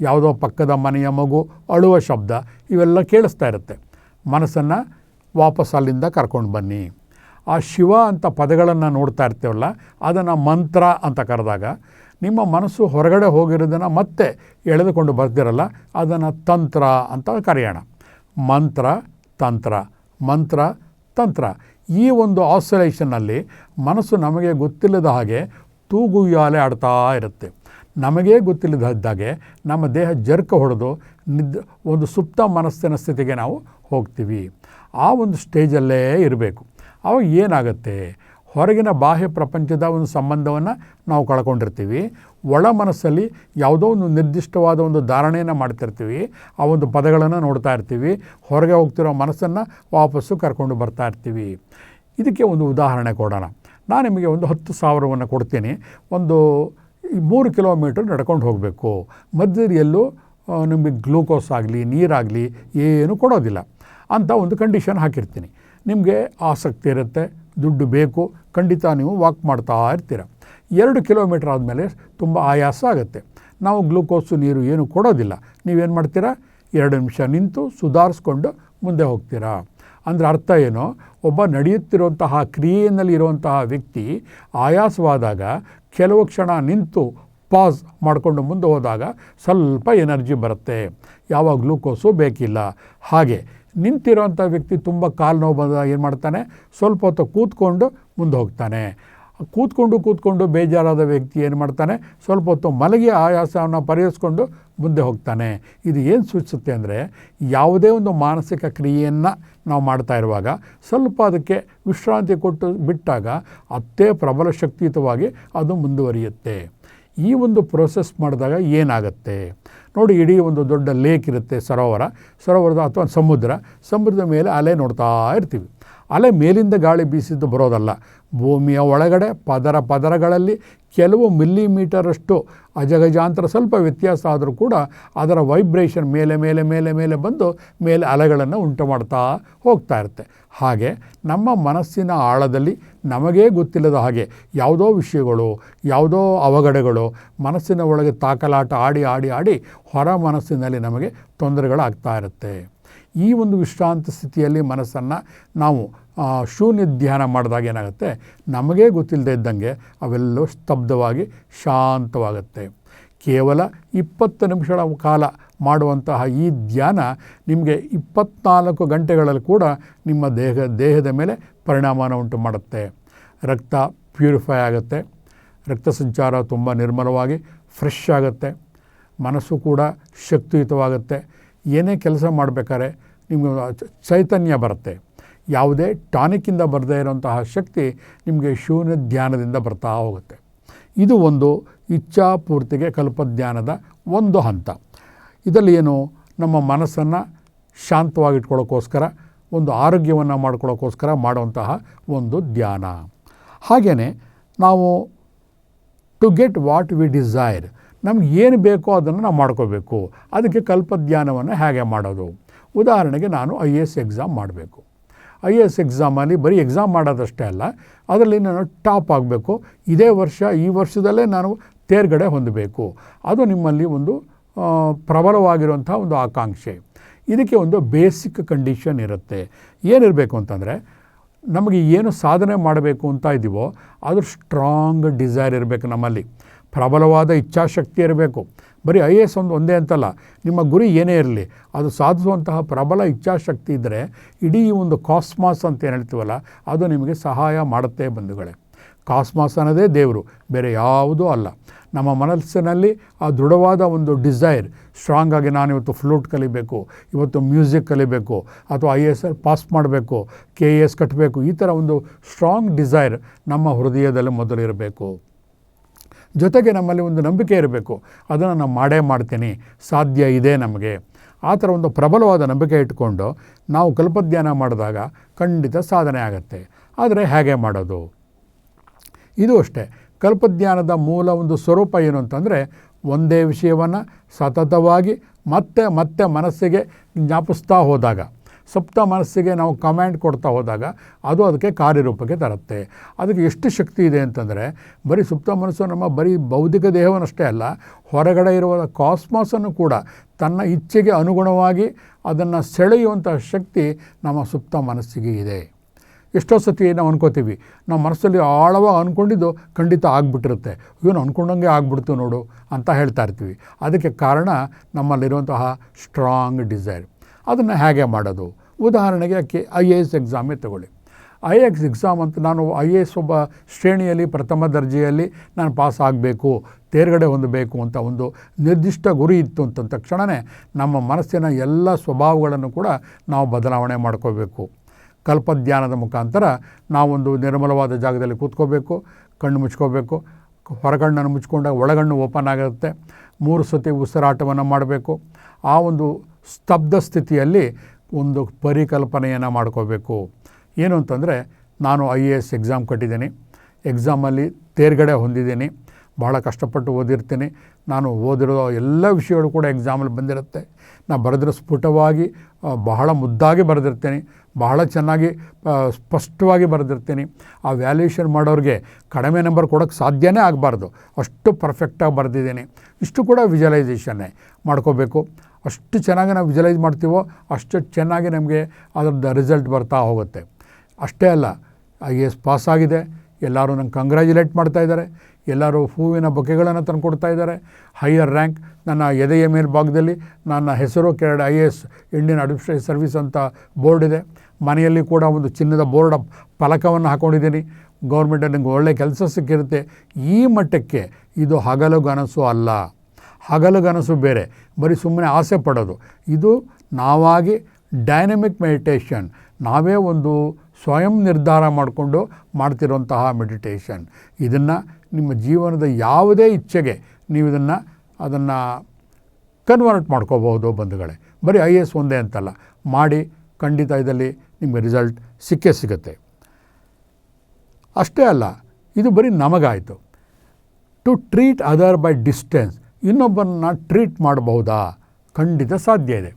ಯಾವುದೋ ಪಕ್ಕದ ಮನೆಯ ಮಗು ಅಳುವ ಶಬ್ದ, ಇವೆಲ್ಲ ಕೇಳಿಸ್ತಾ ಇರುತ್ತೆ. ಮನಸ್ಸನ್ನು ವಾಪಸ್ ಅಲ್ಲಿಂದ ಕರ್ಕೊಂಡು ಬನ್ನಿ. ಆ ಶಿವ ಅಂತ ಪದಗಳನ್ನು ನೋಡ್ತಾ ಇರ್ತೇವಲ್ಲ, ಅದನ್ನು ಮಂತ್ರ ಅಂತ ಕರೆದಾಗ ನಿಮ್ಮ ಮನಸ್ಸು ಹೊರಗಡೆ ಹೋಗಿರೋದನ್ನು ಮತ್ತೆ ಎಳೆದುಕೊಂಡು ಬರ್ತಿರಲ್ಲ, ಅದನ್ನು ತಂತ್ರ ಅಂತ ಕರೆಯೋಣ. ಮಂತ್ರ, ತಂತ್ರ ಮಂತ್ರ, ತಂತ್ರ. ಈ ಒಂದು ಆಸೋಲೇಷನ್ನಲ್ಲಿ ಮನಸ್ಸು ನಮಗೆ ಗೊತ್ತಿಲ್ಲದ ಹಾಗೆ ತೂಗುಯ್ಯಾಲೆ ಆಡ್ತಾ ಇರುತ್ತೆ. ನಮಗೇ ಗೊತ್ತಿಲ್ಲದಾಗೆ ನಮ್ಮ ದೇಹ ಜರ್ಕ ಹೊಡೆದು ನಿದ್ದ, ಒಂದು ಸುಪ್ತ ಮನಸ್ಸಿನ ಸ್ಥಿತಿಗೆ ನಾವು ಹೋಗ್ತೀವಿ. ಆ ಒಂದು ಸ್ಟೇಜಲ್ಲೇ ಇರಬೇಕು. ಆವಾಗ ಏನಾಗುತ್ತೆ? ಹೊರಗಿನ ಬಾಹ್ಯ ಪ್ರಪಂಚದ ಒಂದು ಸಂಬಂಧವನ್ನು ನಾವು ಕಳ್ಕೊಂಡಿರ್ತೀವಿ. ಒಳ ಮನಸ್ಸಲ್ಲಿ ಯಾವುದೋ ಒಂದು ನಿರ್ದಿಷ್ಟವಾದ ಒಂದು ಧಾರಣೆಯನ್ನು ಮಾಡ್ತಿರ್ತೀವಿ. ಆ ಒಂದು ಪದಗಳನ್ನು ನೋಡ್ತಾ ಇರ್ತೀವಿ. ಹೊರಗೆ ಹೋಗ್ತಿರೋ ಮನಸ್ಸನ್ನು ವಾಪಸ್ಸು ಕರ್ಕೊಂಡು ಬರ್ತಾ ಇರ್ತೀವಿ. ಇದಕ್ಕೆ ಒಂದು ಉದಾಹರಣೆ ಕೊಡೋಣ. ನಾನು ನಿಮಗೆ ಒಂದು ಹತ್ತು ಸಾವಿರವನ್ನು ಕೊಡ್ತೀನಿ. ಒಂದು ಮೂರು ಕಿಲೋಮೀಟ್ರ್ ನಡ್ಕೊಂಡು ಹೋಗಬೇಕು. ಮಧ್ಯದಲ್ಲಿ ನಿಮಗೆ ಗ್ಲೂಕೋಸ್ ಆಗಲಿ, ನೀರಾಗಲಿ ಏನೂ ಕೊಡೋದಿಲ್ಲ. ಅಂತ ಒಂದು ಕಂಡೀಷನ್ ಹಾಕಿರ್ತೀನಿ. ನಿಮಗೆ ಆಸಕ್ತಿ ಇರುತ್ತೆ, ದುಡ್ಡು ಬೇಕು, ಖಂಡಿತ ನೀವು ವಾಕ್ ಮಾಡ್ತಾ ಇರ್ತೀರ. ಎರಡು ಕಿಲೋಮೀಟ್ರ್ ಆದಮೇಲೆ ತುಂಬ ಆಯಾಸ ಆಗುತ್ತೆ. ನಾವು ಗ್ಲೂಕೋಸು, ನೀರು ಏನು ಕೊಡೋದಿಲ್ಲ. ನೀವೇನು ಮಾಡ್ತೀರಾ? ಎರಡು ನಿಮಿಷ ನಿಂತು ಸುಧಾರಿಸ್ಕೊಂಡು ಮುಂದೆ ಹೋಗ್ತೀರಾ. ಅಂದರೆ ಅರ್ಥ ಏನೋ? ಒಬ್ಬ ನಡೆಯುತ್ತಿರುವಂತಹ ಕ್ರಿಯೆಯಲ್ಲಿ ಇರುವಂತಹ ವ್ಯಕ್ತಿ ಆಯಾಸವಾದಾಗ ಕೆಲವು ಕ್ಷಣ ನಿಂತು ಪಾಸ್ ಮಾಡಿಕೊಂಡು ಮುಂದೆ ಹೋದಾಗ ಸ್ವಲ್ಪ ಎನರ್ಜಿ ಬರುತ್ತೆ. ಯಾವ ಗ್ಲೂಕೋಸು ಬೇಕಿಲ್ಲ. ಹಾಗೆ ನಿಂತಿರೋಂಥ ವ್ಯಕ್ತಿ ತುಂಬ ಕಾಲು ನೋವು ಬಂದಾಗ ಏನು ಮಾಡ್ತಾನೆ ಸ್ವಲ್ಪ ಹೊತ್ತು ಕೂತ್ಕೊಂಡು ಮುಂದೆ ಹೋಗ್ತಾನೆ. ಕೂತ್ಕೊಂಡು ಕೂತ್ಕೊಂಡು ಬೇಜಾರಾದ ವ್ಯಕ್ತಿ ಏನು ಮಾಡ್ತಾನೆ? ಸ್ವಲ್ಪ ಹೊತ್ತು ಮಲಗಿ ಆಯಾಸವನ್ನು ಪರಿಹರಿಸ್ಕೊಂಡು ಮುಂದೆ ಹೋಗ್ತಾನೆ. ಇದು ಏನು ಸೂಚಿಸುತ್ತೆ ಅಂದರೆ ಯಾವುದೇ ಒಂದು ಮಾನಸಿಕ ಕ್ರಿಯೆಯನ್ನು ನಾವು ಮಾಡ್ತಾ ಇರುವಾಗ ಸ್ವಲ್ಪ ಅದಕ್ಕೆ ವಿಶ್ರಾಂತಿ ಕೊಟ್ಟು ಬಿಟ್ಟಾಗ ಅತ್ತೇ ಪ್ರಬಲ ಶಕ್ತಿಯುತವಾಗಿ ಅದು ಮುಂದುವರಿಯುತ್ತೆ. ಈ ಒಂದು ಪ್ರೋಸೆಸ್ ಮಾಡಿದಾಗ ಏನಾಗುತ್ತೆ? ನೋಡಿ, ಇಡೀ ಒಂದು ದೊಡ್ಡ ಲೇಕ್ ಇರುತ್ತೆ ಸರೋವರ. ಸರೋವರದ ಅಥವಾ ಸಮುದ್ರ. ಸಮುದ್ರದ ಮೇಲೆ ಅಲೆ ನೋಡ್ತಾ ಇರ್ತೀವಿ. ಅಲೆ ಮೇಲಿಂದ ಗಾಳಿ ಬೀಸಿದ್ದು ಬರೋದಲ್ಲ. ಭೂಮಿಯ ಒಳಗಡೆ ಪದರ ಪದರಗಳಲ್ಲಿ ಕೆಲವು ಮಿಲ್ಲಿಮೀಟರಷ್ಟು ಅಜಗಜಾಂತರ ಸ್ವಲ್ಪ ವ್ಯತ್ಯಾಸ ಆದರೂ ಕೂಡ ಅದರ ವೈಬ್ರೇಷನ್ ಮೇಲೆ ಮೇಲೆ ಮೇಲೆ ಮೇಲೆ ಬಂದು ಮೇಲೆ ಅಲೆಗಳನ್ನು ಉಂಟು ಮಾಡ್ತಾ ಹೋಗ್ತಾ ಇರುತ್ತೆ. ಹಾಗೆ ನಮ್ಮ ಮನಸ್ಸಿನ ಆಳದಲ್ಲಿ ನಮಗೇ ಗೊತ್ತಿಲ್ಲದ ಹಾಗೆ ಯಾವುದೋ ವಿಷಯಗಳು, ಯಾವುದೋ ಅವಘಡಗಳು ಮನಸ್ಸಿನ ಒಳಗೆ ತಾಕಲಾಟ ಆಡಿ ಆಡಿ ಆಡಿ ಹೊರ ಮನಸ್ಸಿನಲ್ಲಿ ನಮಗೆ ತೊಂದರೆಗಳಾಗ್ತಾ ಇರುತ್ತೆ. ಈ ಒಂದು ವಿಶ್ರಾಂತ ಸ್ಥಿತಿಯಲ್ಲಿ ಮನಸ್ಸನ್ನು ನಾವು ಆ, ಶೂನ್ಯ ಧ್ಯಾನ ಮಾಡಿದಾಗ ಏನಾಗುತ್ತೆ? ನಮಗೇ ಗೊತ್ತಿಲ್ಲದೆ ಇದ್ದಂಗೆ ಅವೆಲ್ಲವೂ ಸ್ತಬ್ಧವಾಗಿ ಶಾಂತವಾಗುತ್ತೆ. ಕೇವಲ ಇಪ್ಪತ್ತು ನಿಮಿಷಗಳ ಕಾಲ ಮಾಡುವಂತಹ ಈ ಧ್ಯಾನ ನಿಮಗೆ ಇಪ್ಪತ್ನಾಲ್ಕು ಗಂಟೆಗಳಲ್ಲಿ ಕೂಡ ನಿಮ್ಮ ದೇಹ ದೇಹದ ಮೇಲೆ ಪರಿಣಾಮನ ಉಂಟು ಮಾಡುತ್ತೆ. ರಕ್ತ ಪ್ಯೂರಿಫೈ ಆಗುತ್ತೆ. ರಕ್ತ ಸಂಚಾರ ತುಂಬ ನಿರ್ಮಲವಾಗಿ ಫ್ರೆಶ್ ಆಗುತ್ತೆ. ಮನಸ್ಸು ಕೂಡ ಶಕ್ತಿಯುತವಾಗುತ್ತೆ. ಏನೇ ಕೆಲಸ ಮಾಡಬೇಕಾದ್ರೆ ನಿಮಗೆ ಚೈತನ್ಯ ಬರುತ್ತೆ. ಯಾವುದೇ ಟಾನಿಕ್ಕಿಂದ ಬರದೇ ಇರೋಂತಹ ಶಕ್ತಿ ನಿಮಗೆ ಶೂನ್ಯ ಧ್ಯಾನದಿಂದ ಬರ್ತಾ ಹೋಗುತ್ತೆ. ಇದು ಒಂದು ಇಚ್ಛಾಪೂರ್ತಿಗೆ ಕಲ್ಪಧ್ಯಾನದ ಒಂದು ಹಂತ. ಇದರಲ್ಲಿ ಏನು ನಮ್ಮ ಮನಸ್ಸನ್ನು ಶಾಂತವಾಗಿಟ್ಕೊಳ್ಳೋಕ್ಕೋಸ್ಕರ ಒಂದು ಆರೋಗ್ಯವನ್ನು ಮಾಡ್ಕೊಳ್ಳೋಕ್ಕೋಸ್ಕರ ಮಾಡುವಂತಹ ಒಂದು ಧ್ಯಾನ. ಹಾಗೆಯೇ ನಾವು to get what we desire, ನಮ್ಗೆ ಏನು ಬೇಕೋ ಅದನ್ನು ನಾವು ಮಾಡ್ಕೋಬೇಕು. ಅದಕ್ಕೆ ಕಲ್ಪಧ್ಯಾನವನ್ನು ಹೇಗೆ ಮಾಡೋದು? ಉದಾಹರಣೆಗೆ ನಾನು ಐ ಎ ಎಸ್ ಎಕ್ಸಾಮ್ ಮಾಡಬೇಕು. ಐ ಎ ಎಸ್ ಎಕ್ಸಾಮಲ್ಲಿ ಬರೀ ಎಕ್ಸಾಮ್ ಮಾಡೋದಷ್ಟೇ ಅಲ್ಲ, ಅದರಲ್ಲಿ ನಾನು ಟಾಪ್ ಆಗಬೇಕು. ಇದೇ ವರ್ಷ, ಈ ವರ್ಷದಲ್ಲೇ ನಾನು ತೇರ್ಗಡೆ ಹೊಂದಬೇಕು. ಅದು ನಿಮ್ಮಲ್ಲಿ ಒಂದು ಪ್ರಬಲವಾಗಿರುವಂಥ ಒಂದು ಆಕಾಂಕ್ಷೆ. ಇದಕ್ಕೆ ಒಂದು ಬೇಸಿಕ್ ಕಂಡೀಷನ್ ಇರುತ್ತೆ. ಏನಿರಬೇಕು ಅಂತಂದರೆ, ನಮಗೆ ಏನು ಸಾಧನೆ ಮಾಡಬೇಕು ಅಂತ ಇದ್ದೀವೋ ಅದು ಸ್ಟ್ರಾಂಗ್ ಡಿಸೈರ್ ಇರಬೇಕು ನಮ್ಮಲ್ಲಿ. ಪ್ರಬಲವಾದ ಇಚ್ಛಾಶಕ್ತಿ ಇರಬೇಕು. ಬರೀ ಐ ಎ ಎಸ್ ಒಂದು ಒಂದೇ ಅಂತಲ್ಲ, ನಿಮ್ಮ ಗುರಿ ಏನೇ ಇರಲಿ, ಅದು ಸಾಧಿಸುವಂತಹ ಪ್ರಬಲ ಇಚ್ಛಾಶಕ್ತಿ ಇದ್ದರೆ ಇಡೀ ಒಂದು ಕಾಸ್ಮಾಸ್ ಅಂತ ಏನು ಹೇಳ್ತೀವಲ್ಲ, ಅದು ನಿಮಗೆ ಸಹಾಯ ಮಾಡುತ್ತೆ ಬಂಧುಗಳೇ. ಕಾಸ್ಮಾಸ್ ಅನ್ನೋದೇ ದೇವರು, ಬೇರೆ ಯಾವುದೂ ಅಲ್ಲ. ನಮ್ಮ ಮನಸ್ಸಿನಲ್ಲಿ ಆ ದೃಢವಾದ ಒಂದು ಡಿಸೈರ್, ಸ್ಟ್ರಾಂಗ್ ಆಗಿ ನಾನು ಇವತ್ತು ಫ್ಲೂಟ್ ಕಲಿಬೇಕು, ಇವತ್ತು ಮ್ಯೂಸಿಕ್ ಕಲಿಬೇಕು, ಅಥವಾ ಐ ಎ ಎಸ್ ಪಾಸ್ ಮಾಡಬೇಕು, ಕೆ ಎ ಎಸ್ ಕಟ್ಟಬೇಕು, ಈ ಥರ ಒಂದು ಸ್ಟ್ರಾಂಗ್ ಡಿಸೈರ್ ನಮ್ಮ ಹೃದಯದಲ್ಲಿ ಮೊದಲಿರಬೇಕು. ಜೊತೆಗೆ ನಮ್ಮಲ್ಲಿ ಒಂದು ನಂಬಿಕೆ ಇರಬೇಕು. ಅದನ್ನು ನಾನು ಮಾಡೇ ಮಾಡ್ತೀನಿ. ಸಾಧ್ಯ ಇದೆ ನಮಗೆ. ಆ ಥರ ಒಂದು ಪ್ರಬಲವಾದ ನಂಬಿಕೆ ಇಟ್ಕೊಂಡು ನಾವು ಕಲ್ಪಧ್ಯಾನ ಮಾಡಿದಾಗ ಖಂಡಿತ ಸಾಧನೆ ಆಗುತ್ತೆ. ಆದರೆ ಹೇಗೆ ಮಾಡೋದು? ಇದು ಅಷ್ಟೇ. ಕಲ್ಪಧ್ಯಾನದ ಮೂಲ ಒಂದು ಸ್ವರೂಪ ಏನು ಅಂತಂದರೆ ಒಂದೇ ವಿಷಯವನ್ನು ಸತತವಾಗಿ ಮತ್ತೆ ಮತ್ತೆ ಮನಸ್ಸಿಗೆ ಜ್ಞಾಪಿಸ್ತಾ ಹೋದಾಗ. ಸಪ್ತ ಮನಸ್ಸಿಗೆ ನಾವು ಕಮ್ಯಾಂಡ್ ಕೊಡ್ತಾ ಹೋದಾಗ ಅದು ಅದಕ್ಕೆ ಕಾರ್ಯರೂಪಕ್ಕೆ ತರುತ್ತೆ. ಅದಕ್ಕೆ ಎಷ್ಟು ಶಕ್ತಿ ಇದೆ ಅಂತಂದರೆ, ಬರೀ ಸುಪ್ತ ಮನಸ್ಸು ನಮ್ಮ ಬರೀ ಬೌದ್ಧಿಕ ದೇಹವನ್ನಷ್ಟೇ ಅಲ್ಲ, ಹೊರಗಡೆ ಇರುವ ಕಾಸ್ಮಾಸನ್ನು ಕೂಡ ತನ್ನ ಇಚ್ಛೆಗೆ ಅನುಗುಣವಾಗಿ ಅದನ್ನು ಸೆಳೆಯುವಂಥ ಶಕ್ತಿ ನಮ್ಮ ಸುಪ್ತ ಮನಸ್ಸಿಗೆ ಇದೆ. ಎಷ್ಟೋ ಸತಿ ನಾವು ಅನ್ಕೋತೀವಿ ನಾವು ಮನಸ್ಸಲ್ಲಿ ಆಳವಾಗಿ ಅಂದ್ಕೊಂಡಿದ್ದು ಖಂಡಿತ ಆಗ್ಬಿಟ್ಟಿರುತ್ತೆ. ಇವನು ಅಂದ್ಕೊಂಡಂಗೆ ಆಗ್ಬಿಡ್ತು ನೋಡು ಅಂತ ಹೇಳ್ತಾ ಇರ್ತೀವಿ. ಅದಕ್ಕೆ ಕಾರಣ ನಮ್ಮಲ್ಲಿರುವಂತಹ ಸ್ಟ್ರಾಂಗ್ ಡಿಸೈರ್ ಅದನ್ನು ಹೇಗೆ ಮಾಡೋದು? ಉದಾಹರಣೆಗೆ ಕೆ, ಐ ಎ ಎಸ್ ಎಕ್ಸಾಮೇ ತಗೊಳ್ಳಿ. ಐ ಎ ಎಸ್ ಎಕ್ಸಾಮ್ ಅಂತ ನಾನು ಐ ಎ ಎಸ್ ಒಬ್ಬ ಶ್ರೇಣಿಯಲ್ಲಿ, ಪ್ರಥಮ ದರ್ಜೆಯಲ್ಲಿ ನಾನು ಪಾಸ್ ಆಗಬೇಕು, ತೇರ್ಗಡೆ ಹೊಂದಬೇಕು ಅಂತ ಒಂದು ನಿರ್ದಿಷ್ಟ ಗುರಿ ಇತ್ತು ಅಂತ ತಕ್ಷಣವೇ ನಮ್ಮ ಮನಸ್ಸಿನ ಎಲ್ಲ ಸ್ವಭಾವಗಳನ್ನು ಕೂಡ ನಾವು ಬದಲಾವಣೆ ಮಾಡ್ಕೋಬೇಕು ಕಲ್ಪಧ್ಯಾನದ ಮುಖಾಂತರ ನಾವೊಂದು ನಿರ್ಮಲವಾದ ಜಾಗದಲ್ಲಿ ಕೂತ್ಕೋಬೇಕು ಕಣ್ಣು ಮುಚ್ಕೋಬೇಕು ಹೊರಗಣ್ಣನ್ನು ಮುಚ್ಕೊಂಡಾಗ ಒಳಗಣ್ಣು ಓಪನ್ ಆಗಿರುತ್ತೆ ಮೂರು ಸತಿ ಉಸಿರಾಟವನ್ನು ಮಾಡಬೇಕು. ಆ ಒಂದು ಸ್ತಬ್ಧ ಸ್ಥಿತಿಯಲ್ಲಿ ಒಂದು ಪರಿಕಲ್ಪನೆಯನ್ನು ಮಾಡ್ಕೋಬೇಕು. ಏನು ಅಂತಂದರೆ, ನಾನು ಐ ಎ ಎಸ್ ಎಕ್ಸಾಮ್ ಕಟ್ಟಿದ್ದೀನಿ. ಎಕ್ಸಾಮಲ್ಲಿ ತೇರ್ಗಡೆ ಹೊಂದಿದ್ದೀನಿ. ಬಹಳ ಕಷ್ಟಪಟ್ಟು ಓದಿರ್ತೀನಿ. ನಾನು ಓದಿರೋ ಎಲ್ಲ ವಿಷಯಗಳು ಕೂಡ ಎಕ್ಸಾಮಲ್ಲಿ ಬಂದಿರುತ್ತೆ. ನಾನು ಬರೆದಿರೋ ಸ್ಫುಟವಾಗಿ ಬಹಳ ಮುದ್ದಾಗಿ ಬರೆದಿರ್ತೀನಿ. ಬಹಳ ಚೆನ್ನಾಗಿ ಸ್ಪಷ್ಟವಾಗಿ ಬರೆದಿರ್ತೀನಿ. ಆ ವ್ಯಾಲ್ಯೂಯೇಷನ್ ಮಾಡೋರಿಗೆ ಕಡಿಮೆ ನಂಬರ್ ಕೊಡೋಕ್ಕೆ ಸಾಧ್ಯನೇ ಆಗಬಾರ್ದು. ಅಷ್ಟು ಪರ್ಫೆಕ್ಟಾಗಿ ಬರೆದಿದ್ದೀನಿ. ಇಷ್ಟು ಕೂಡ ವಿಜುವಲೈಸೇಷನ್ನೇ ಮಾಡ್ಕೋಬೇಕು. ಅಷ್ಟು ಚೆನ್ನಾಗಿ ನಾವು ವಿಜುಲೈಸ್ ಮಾಡ್ತೀವೋ ಅಷ್ಟು ಚೆನ್ನಾಗಿ ನಮಗೆ ಅದರದ್ದು ರಿಸಲ್ಟ್ ಬರ್ತಾ ಹೋಗುತ್ತೆ. ಅಷ್ಟೇ ಅಲ್ಲ, ಐ ಎ ಎಸ್ ಪಾಸ್ ಆಗಿದೆ, ಎಲ್ಲರೂ ನಂಗೆ ಮಾಡ್ತಾ ಇದ್ದಾರೆ, ಎಲ್ಲರೂ ಹೂವಿನ ಬೊಕೆಗಳನ್ನು ತಂದು ಕೊಡ್ತಾ ಇದ್ದಾರೆ. ಹೈಯರ್ ರ್ಯಾಂಕ್ ನನ್ನ ಎದೆಯ ಮೇಲ್ಭಾಗದಲ್ಲಿ ನನ್ನ ಹೆಸರು, ಕೆರಡು I A S Indian administrative service ಅಂತ ಬೋರ್ಡ್ ಇದೆ. ಮನೆಯಲ್ಲಿ ಕೂಡ ಒಂದು ಚಿನ್ನದ ಬೋರ್ಡ್ ಫಲಕವನ್ನು ಹಾಕ್ಕೊಂಡಿದ್ದೀನಿ ಗೌರ್ಮೆಂಟಲ್ಲಿ ನಂಗೆ ಒಳ್ಳೆಯ ಕೆಲಸ ಸಿಕ್ಕಿರುತ್ತೆ. ಈ ಮಟ್ಟಕ್ಕೆ ಇದು ಹಗಲು ಗನಸು ಅಲ್ಲ. ಹಗಲುಗನಸು ಬೇರೆ. ಬರೀ ಸುಮ್ಮನೆ ಆಸೆ ಪಡೋದು. ಇದು ನಾವಾಗಿ ಡೈನಮಿಕ್ ಮೆಡಿಟೇಷನ್. ನಾವೇ ಒಂದು ಸ್ವಯಂ ನಿರ್ಧಾರ ಮಾಡಿಕೊಂಡು ಮಾಡ್ತಿರೋಂತಹ ಮೆಡಿಟೇಷನ್. ಇದನ್ನು ನಿಮ್ಮ ಜೀವನದ ಯಾವುದೇ ಇಚ್ಛೆಗೆ ನೀವು ಇದನ್ನು, ಅದನ್ನು ಕನ್ವರ್ಟ್ ಮಾಡ್ಕೋಬಹುದು ಬಂಧುಗಳೇ. ಬರೀ ಐ ಎ ಎಸ್ ಒಂದೇ ಅಂತಲ್ಲ. ಮಾಡಿ ಖಂಡಿತ ಇದರಲ್ಲಿ ನಿಮಗೆ ರಿಸಲ್ಟ್ ಸಿಕ್ಕೇ ಸಿಗುತ್ತೆ. ಅಷ್ಟೇ ಅಲ್ಲ, ಇದು ಬರೀ ನಮಗಾಯಿತು. To treat other by distance. ಇನ್ನೊಬ್ಬರನ್ನ ಟ್ರೀಟ್ ಮಾಡಬಹುದಾ? ಖಂಡಿತ ಸಾಧ್ಯ ಇದೆ.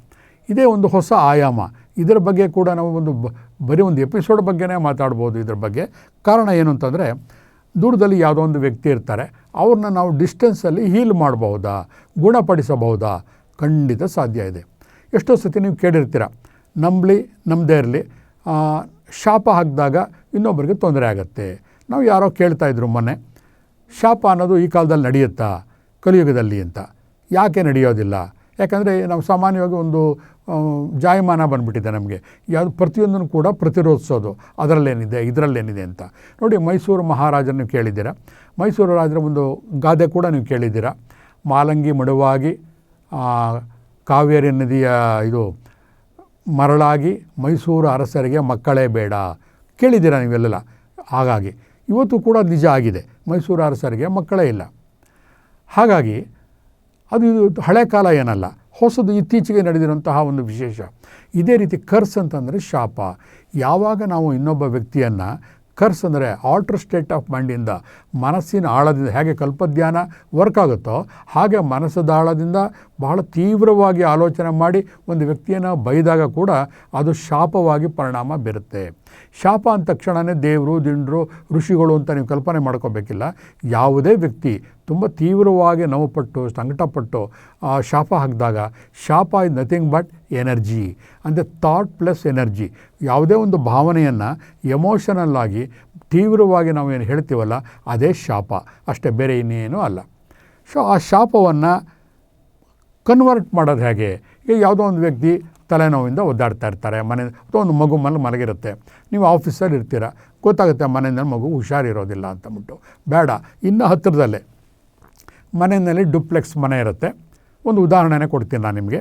ಇದೇ ಒಂದು ಹೊಸ ಆಯಾಮ. ಇದರ ಬಗ್ಗೆ ಕೂಡ ನಾವು ಒಂದು ಬರೀ ಒಂದು ಎಪಿಸೋಡ್ ಬಗ್ಗೆನೇ ಮಾತಾಡ್ಬೋದು ಇದ್ರ ಬಗ್ಗೆ. ಕಾರಣ ಏನು ಅಂತಂದರೆ, ದೂರದಲ್ಲಿ ಯಾವುದೋ ಒಂದು ವ್ಯಕ್ತಿ ಇರ್ತಾರೆ. ಅವ್ರನ್ನ ನಾವು ಡಿಸ್ಟೆನ್ಸಲ್ಲಿ ಹೀಲ್ ಮಾಡಬಹುದಾ? ಗುಣಪಡಿಸಬಹುದಾ? ಖಂಡಿತ ಸಾಧ್ಯ ಇದೆ. ಎಷ್ಟೋ ಸತಿ ನೀವು ಕೇಳಿರ್ತೀರ, ನಂಬಲಿ ನಮ್ಮದೇ ಇರಲಿ. ಶಾಪ ಹಾಕಿದಾಗ ಇನ್ನೊಬ್ಬರಿಗೆ ತೊಂದರೆ ಆಗುತ್ತೆ. ನಾವು ಯಾರೋ ಕೇಳ್ತಾ ಇದ್ರು ಮೊನ್ನೆ, ಶಾಪ ಅನ್ನೋದು ಈ ಕಾಲದಲ್ಲಿ ನಡೆಯುತ್ತಾ? ಕಲಿಯುಗದಲ್ಲಿ ಅಂತ. ಯಾಕೆ ನಡೆಯೋದಿಲ್ಲ? ಯಾಕಂದರೆ ನಾವು ಸಾಮಾನ್ಯವಾಗಿ ಒಂದು ಜಾಯಮಾನ ಬಂದುಬಿಟ್ಟಿದೆ ನಮಗೆ. ಯಾವುದು ಪ್ರತಿಯೊಂದನ್ನು ಕೂಡ ಪ್ರತಿರೋಧಿಸೋದು, ಅದರಲ್ಲೇನಿದೆ, ಇದರಲ್ಲೇನಿದೆ ಅಂತ. ನೋಡಿ ಮೈಸೂರು ಮಹಾರಾಜನು ಕೇಳಿದ್ದೀರ? ಮೈಸೂರು ರಾಜರ ಒಂದು ಗಾದೆ ಕೂಡ ನೀವು ಕೇಳಿದ್ದೀರ? ಮಾಲಂಗಿ ಮಡುವಾಗಿ ಕಾವೇರಿ ನದಿಯ ಇದು ಮರಳಾಗಿ ಮೈಸೂರು ಅರಸರಿಗೆ ಮಕ್ಕಳೇ ಬೇಡ. ಕೇಳಿದ್ದೀರಾ ನೀವೆಲ್ಲ? ಹಾಗಾಗಿ. ಇವತ್ತು ಕೂಡ ನಿಜ ಆಗಿದೆ. ಮೈಸೂರು ಅರಸರಿಗೆ ಮಕ್ಕಳೇ ಇಲ್ಲ. ಹಾಗಾಗಿ ಅದು ಇದು ಹಳೆ ಕಾಲ ಏನಲ್ಲ, ಹೊಸದು ಇತ್ತೀಚೆಗೆ ನಡೆದಿರುವಂತಹ ಒಂದು ವಿಶೇಷ. ಇದೇ ರೀತಿ ಕರ್ಸ್ ಅಂತಂದರೆ ಶಾಪ. ಯಾವಾಗ ನಾವು ಇನ್ನೊಬ್ಬ ವ್ಯಕ್ತಿಯನ್ನು ಕರ್ಸ್ ಅಂದರೆ ಆಲ್ಟ್ರ್ ಸ್ಟೇಟ್ ಆಫ್ ಮೈಂಡಿಂದ ಮನಸ್ಸಿನ ಆಳದಿಂದ ಹೇಗೆ ಕಲ್ಪಧ್ಯಾನ ವರ್ಕ್ ಆಗುತ್ತೋ ಹಾಗೆ ಮನಸ್ಸದ ಆಳದಿಂದ ಬಹಳ ತೀವ್ರವಾಗಿ ಆಲೋಚನೆ ಮಾಡಿ ಒಂದು ವ್ಯಕ್ತಿಯನ್ನು ಬೈದಾಗ ಕೂಡ ಅದು ಶಾಪವಾಗಿ ಪರಿಣಾಮ ಬೀರುತ್ತೆ. ಶಾಪ ಅಂದ ತಕ್ಷಣವೇ ದೇವರು, ದಿಂಡರು, ಋಷಿಗಳು ಅಂತ ನೀವು ಕಲ್ಪನೆ ಮಾಡ್ಕೋಬೇಕಿಲ್ಲ. ಯಾವುದೇ ವ್ಯಕ್ತಿ ತುಂಬ ತೀವ್ರವಾಗಿ ನೋವುಪಟ್ಟು, ಸಂಕಟಪಟ್ಟು, ಆ, ಶಾಪ ಹಾಕಿದಾಗ, ಶಾಪ ಇಸ್ ನಥಿಂಗ್ ಬಟ್ ಎನರ್ಜಿ ಅಂದರೆ ಥಾಟ್ ಪ್ಲಸ್ ಎನರ್ಜಿ ಯಾವುದೇ ಒಂದು ಭಾವನೆಯನ್ನು ಎಮೋಷನಲ್ ಆಗಿ ತೀವ್ರವಾಗಿ ನಾವು ಏನು ಹೇಳ್ತೀವಲ್ಲ, ಅದೇ ಶಾಪ. ಅಷ್ಟೇ ಬೇರೆ ಇನ್ನೇನೂ ಅಲ್ಲ. ಸೊ ಆ ಶಾಪವನ್ನು ಕನ್ವರ್ಟ್ ಮಾಡೋದು ಹೇಗೆ? ಈಗ ಯಾವುದೋ ಒಂದು ವ್ಯಕ್ತಿ ತಲೆನೋವಿಂದ ಒದ್ದಾಡ್ತಾ ಇರ್ತಾರೆ, ಮನೆ ಅಥವಾ ಒಂದು ಮಗು ಮನೆ ಮಲಗಿರುತ್ತೆ. ನೀವು ಆಫೀಸರ್ ಇರ್ತೀರ, ಗೊತ್ತಾಗುತ್ತೆ ಮನೆಯಿಂದ ಮಗು ಹುಷಾರಿರೋದಿಲ್ಲ ಅಂತಂದ್ಬಿಟ್ಟು ಬೇಡ, ಇನ್ನು ಹತ್ತಿರದಲ್ಲೇ. ಮನೆಯಲ್ಲಿ ಡುಪ್ಲೆಕ್ಸ್ ಮನೆ ಇರುತ್ತೆ. ಒಂದು ಉದಾಹರಣೆನೇ ಕೊಡ್ತೀನಿ ನಾನು ನಿಮಗೆ.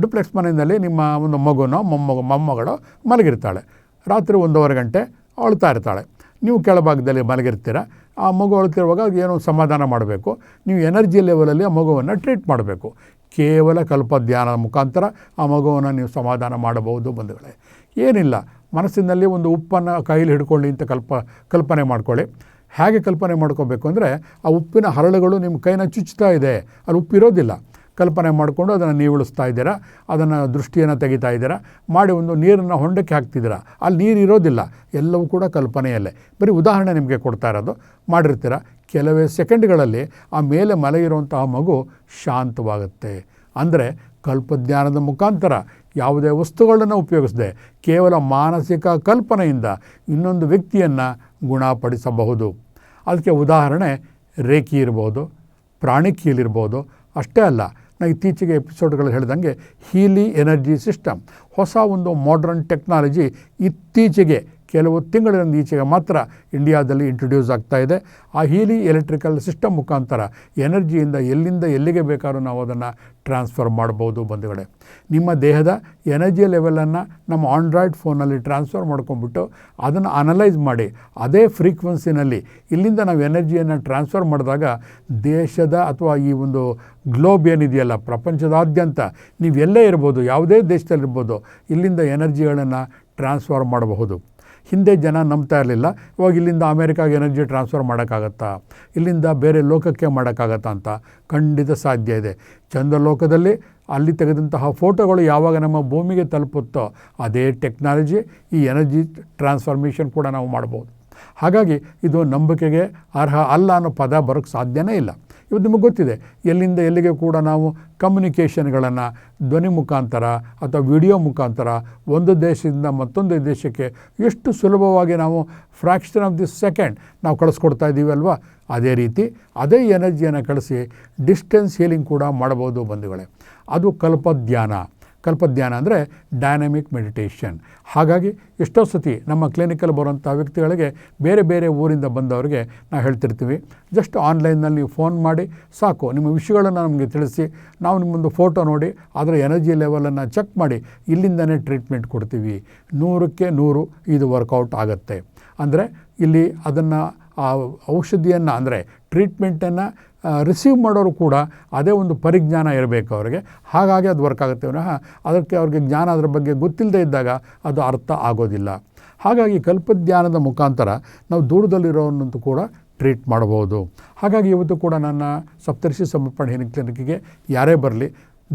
ಡುಪ್ಲೆಕ್ಸ್ ಮನೆಯಲ್ಲಿ ನಿಮ್ಮ ಒಂದು ಮಗುನೋ, ಮೊಮ್ಮಗ, ಮೊಮ್ಮಗಳೋ ಮಲಗಿರ್ತಾಳೆ. ರಾತ್ರಿ ಒಂದೂವರೆ ಗಂಟೆ ಅಳ್ತಾ ಇರ್ತಾಳೆ. ನೀವು ಕೆಳಭಾಗದಲ್ಲಿ ಮಲಗಿರ್ತೀರ ಆ ಮಗು ಅಳ್ತಿರುವಾಗ ಏನೋ ಸಮಾಧಾನ ಮಾಡಬೇಕು. ನೀವು ಎನರ್ಜಿ ಲೆವೆಲಲ್ಲಿ ಆ ಮಗುವನ್ನು ಟ್ರೀಟ್ ಮಾಡಬೇಕು. ಕೇವಲ ಕಲ್ಪ ಧ್ಯಾನದ ಮುಖಾಂತರ ಆ ಮಗುವನ್ನು ನೀವು ಸಮಾಧಾನ ಮಾಡಬಹುದು ಬಂಧುಗಳೇ. ಏನಿಲ್ಲ, ಮನಸ್ಸಿನಲ್ಲಿ ಒಂದು ಉಪ್ಪನ್ನು ಕೈಲಿ ಹಿಡ್ಕೊಳ್ಳಿ ಅಂತ ಕಲ್ಪ, ಕಲ್ಪನೆ ಮಾಡ್ಕೊಳ್ಳಿ. ಹೇಗೆ ಕಲ್ಪನೆ ಮಾಡ್ಕೋಬೇಕು ಅಂದರೆ ಆ ಉಪ್ಪಿನ ಹರಳುಗಳು ನಿಮ್ಮ ಕೈನ ಚುಚ್ಚುತ್ತಾ ಇದೆ. ಅಲ್ಲಿ ಉಪ್ಪಿರೋದಿಲ್ಲ. ಕಲ್ಪನೆ ಮಾಡಿಕೊಂಡು ಅದನ್ನು ನೀವುಳಿಸ್ತಾ ಇದ್ದೀರಾ, ಅದನ್ನು ದೃಷ್ಟಿಯನ್ನು ತೆಗಿತಾ ಇದ್ದೀರಾ, ಮಾಡಿ ಒಂದು ನೀರನ್ನು ಹೊಂಡಕ್ಕೆ ಹಾಕ್ತಿದ್ದೀರಾ, ಅಲ್ಲಿ ನೀರು ಇರೋದಿಲ್ಲ, ಎಲ್ಲವೂ ಕೂಡ ಕಲ್ಪನೆಯಲ್ಲೇ. ಬರೀ ಉದಾಹರಣೆ ನಿಮಗೆ ಕೊಡ್ತಾ ಇರೋದು, ಮಾಡಿರ್ತೀರ? ಕೆಲವೇ ಸೆಕೆಂಡ್ಗಳಲ್ಲಿ ಆ ಮೇಲೆ ಮಲಗಿರುವಂತಹ ಮಗು ಶಾಂತವಾಗುತ್ತೆ. ಅಂದರೆ ಕಲ್ಪಜ್ಞಾನದ ಮುಖಾಂತರ ಯಾವುದೇ ವಸ್ತುಗಳನ್ನು ಉಪಯೋಗಿಸದೆ ಕೇವಲ ಮಾನಸಿಕ ಕಲ್ಪನೆಯಿಂದ ಇನ್ನೊಂದು ವ್ಯಕ್ತಿಯನ್ನು ಗುಣಪಡಿಸಬಹುದು. ಅದಕ್ಕೆ ಉದಾಹರಣೆ ರೇಖಿ ಇರ್ಬೋದು ಪ್ರಾಣಿಕೀಲಿರ್ಬೋದು ಅಷ್ಟೇ ಅಲ್ಲ ನಾ ಇತ್ತೀಚೆಗೆ ಎಪಿಸೋಡ್ಗಳು ಹೇಳಿದಂಗೆ ಹೀಲಿ ಎನರ್ಜಿ ಸಿಸ್ಟಮ್ ಹೊಸ ಒಂದು ಮಾಡ್ರನ್ ಟೆಕ್ನಾಲಜಿ ಇತ್ತೀಚೆಗೆ ಕೆಲವು ತಿಂಗಳಿಂದ ಈಚೆಗೆ ಮಾತ್ರ ಇಂಡಿಯಾದಲ್ಲಿ ಇಂಟ್ರೊಡ್ಯೂಸ್ ಆಗ್ತಾ ಇದೆ. ಆ ಹೀಲಿ ಎಲೆಕ್ಟ್ರಿಕಲ್ ಸಿಸ್ಟಮ್ ಮುಖಾಂತರ ಎನರ್ಜಿಯಿಂದ ಎಲ್ಲಿಂದ ಎಲ್ಲಿಗೆ ಬೇಕಾದ್ರೂ ನಾವು ಅದನ್ನು ಟ್ರಾನ್ಸ್ಫರ್ ಮಾಡ್ಬೋದು ಬಂಧುಗಳೇ. ನಿಮ್ಮ ದೇಹದ ಎನರ್ಜಿ ಲೆವೆಲನ್ನು ನಮ್ಮ ಆಂಡ್ರಾಯ್ಡ್ ಫೋನಲ್ಲಿ ಟ್ರಾನ್ಸ್ಫರ್ ಮಾಡ್ಕೊಂಡ್ಬಿಟ್ಟು ಅದನ್ನು ಅನಲೈಸ್ ಮಾಡಿ, ಅದೇ ಫ್ರೀಕ್ವೆನ್ಸಿನಲ್ಲಿ ಇಲ್ಲಿಂದ ನಾವು ಎನರ್ಜಿಯನ್ನು ಟ್ರಾನ್ಸ್ಫರ್ ಮಾಡಿದಾಗ ದೇಶದ ಅಥವಾ ಈ ಒಂದು ಗ್ಲೋಬ್ ಏನಿದೆಯಲ್ಲ, ಪ್ರಪಂಚದಾದ್ಯಂತ ನೀವೆಲ್ಲೇ ಇರ್ಬೋದು, ಯಾವುದೇ ದೇಶದಲ್ಲಿರ್ಬೋದು, ಇಲ್ಲಿಂದ ಎನರ್ಜಿಗಳನ್ನು ಟ್ರಾನ್ಸ್ಫರ್ ಮಾಡಬಹುದು. ಹಿಂದೆ ಜನ ನಂಬ್ತಾ ಇರಲಿಲ್ಲ. ಇವಾಗ ಇಲ್ಲಿಂದ ಅಮೇರಿಕಾಗೆ ಎನರ್ಜಿ ಟ್ರಾನ್ಸ್ಫರ್ ಮಾಡೋಕ್ಕಾಗತ್ತಾ? ಇಲ್ಲಿಂದ ಬೇರೆ ಲೋಕಕ್ಕೆ ಮಾಡೋಕ್ಕಾಗತ್ತಾ ಅಂತ ಖಂಡಿತ ಸಾಧ್ಯ ಇದೆ. ಚಂದ್ರಲೋಕದಲ್ಲಿ ಅಲ್ಲಿ ತೆಗೆದಂತಹ ಫೋಟೋಗಳು ಯಾವಾಗ ನಮ್ಮ ಭೂಮಿಗೆ ತಲುಪುತ್ತೋ ಅದೇ ಟೆಕ್ನಾಲಜಿ, ಈ ಎನರ್ಜಿ ಟ್ರಾನ್ಸ್ಫಾರ್ಮೇಷನ್ ಕೂಡ ನಾವು ಮಾಡ್ಬೋದು. ಹಾಗಾಗಿ ಇದು ನಂಬಿಕೆಗೆ ಅರ್ಹ ಅಲ್ಲ ಅನ್ನೋ ಪದ ಬರೋಕ್ಕೆ ಸಾಧ್ಯನೇ ಇಲ್ಲ. ಇವತ್ತು ನಿಮಗೆ ಗೊತ್ತಿದೆ. ಎಲ್ಲಿಂದ ಎಲ್ಲಿಗೆ ಕೂಡ ನಾವು ಕಮ್ಯುನಿಕೇಷನ್ಗಳನ್ನು ಧ್ವನಿ ಮುಖಾಂತರ ಅಥವಾ ವಿಡಿಯೋ ಮುಖಾಂತರ ಒಂದು ದೇಶದಿಂದ ಮತ್ತೊಂದು ದೇಶಕ್ಕೆ ಎಷ್ಟು ಸುಲಭವಾಗಿ ನಾವು ಫ್ರ್ಯಾಕ್ಷನ್ ಆಫ್ ದಿ ಸೆಕೆಂಡ್ ನಾವು ಕಳಿಸ್ಕೊಡ್ತಾ ಇದ್ದೀವಿ ಅಲ್ವಾ? ಅದೇ ರೀತಿ ಅದೇ ಎನರ್ಜಿಯನ್ನು ಕಳಿಸಿ ಡಿಸ್ಟೆನ್ಸ್ ಹೀಲಿಂಗ್ ಕೂಡ ಮಾಡ್ಬೋದು ಬಂಧುಗಳೇ. ಅದು ಕಲ್ಪಧ್ಯಾನ. ಕಲ್ಪಧ್ಯಾನ ಅಂದರೆ ಡೈನಮಿಕ್ ಮೆಡಿಟೇಷನ್ ಹಾಗಾಗಿ ಎಷ್ಟೋ ಸತಿ ನಮ್ಮ ಕ್ಲಿನಿಕಲ್ಲಿ ಬರುವಂಥ ವ್ಯಕ್ತಿಗಳಿಗೆ ಬೇರೆ ಬೇರೆ ಊರಿಂದ ಬಂದವರಿಗೆ ನಾವು ಹೇಳ್ತಿರ್ತೀವಿ ಜಸ್ಟ್ ಆನ್ಲೈನ್ನಲ್ಲಿ ನೀವು ಫೋನ್ ಮಾಡಿ, ಸಾಕು, ನಿಮ್ಮ ವಿಷಯಗಳನ್ನು ನಮಗೆ ತಿಳಿಸಿ, ನಾವು ನಿಮ್ಮೊಂದು ಫೋಟೋ ನೋಡಿ, ಅದರ ಎನರ್ಜಿ ಲೆವೆಲನ್ನು ಚೆಕ್ ಮಾಡಿ, ಇಲ್ಲಿಂದನೇ ಟ್ರೀಟ್ಮೆಂಟ್ ಕೊಡ್ತೀವಿ. ನೂರಕ್ಕೆ ನೂರು ಇದು ವರ್ಕೌಟ್ ಆಗುತ್ತೆ. ಅಂದರೆ ಇಲ್ಲಿ ಅದನ್ನು ಆ ಔಷಧಿಯನ್ನು ಅಂದರೆ ಟ್ರೀಟ್ಮೆಂಟನ್ನು ರಿಸೀವ್ ಮಾಡೋರು ಕೂಡ ಅದೇ ಒಂದು ಪರಿಜ್ಞಾನ ಇರಬೇಕು ಅವರಿಗೆ. ಹಾಗಾಗಿ ಅದು ವರ್ಕ್ ಆಗುತ್ತೆ. ವಿನಃ ಅದಕ್ಕೆ ಅವ್ರಿಗೆ ಜ್ಞಾನ ಅದರ ಬಗ್ಗೆ ಗೊತ್ತಿಲ್ಲದೆ ಇದ್ದಾಗ ಅದು ಅರ್ಥ ಆಗೋದಿಲ್ಲ. ಹಾಗಾಗಿ ಕಲ್ಪಜ್ಞಾನದ ಮುಖಾಂತರ ನಾವು ದೂರದಲ್ಲಿರೋನಂತೂ ಕೂಡ ಟ್ರೀಟ್ ಮಾಡಬಹುದು. ಹಾಗಾಗಿ ಇವತ್ತು ಕೂಡ ನನ್ನ ಸಪ್ತರ್ಷಿ ಸಮರ್ಪಣೆ ಕ್ಲಿನಿಕ್ಗೆ ಯಾರೇ ಬರಲಿ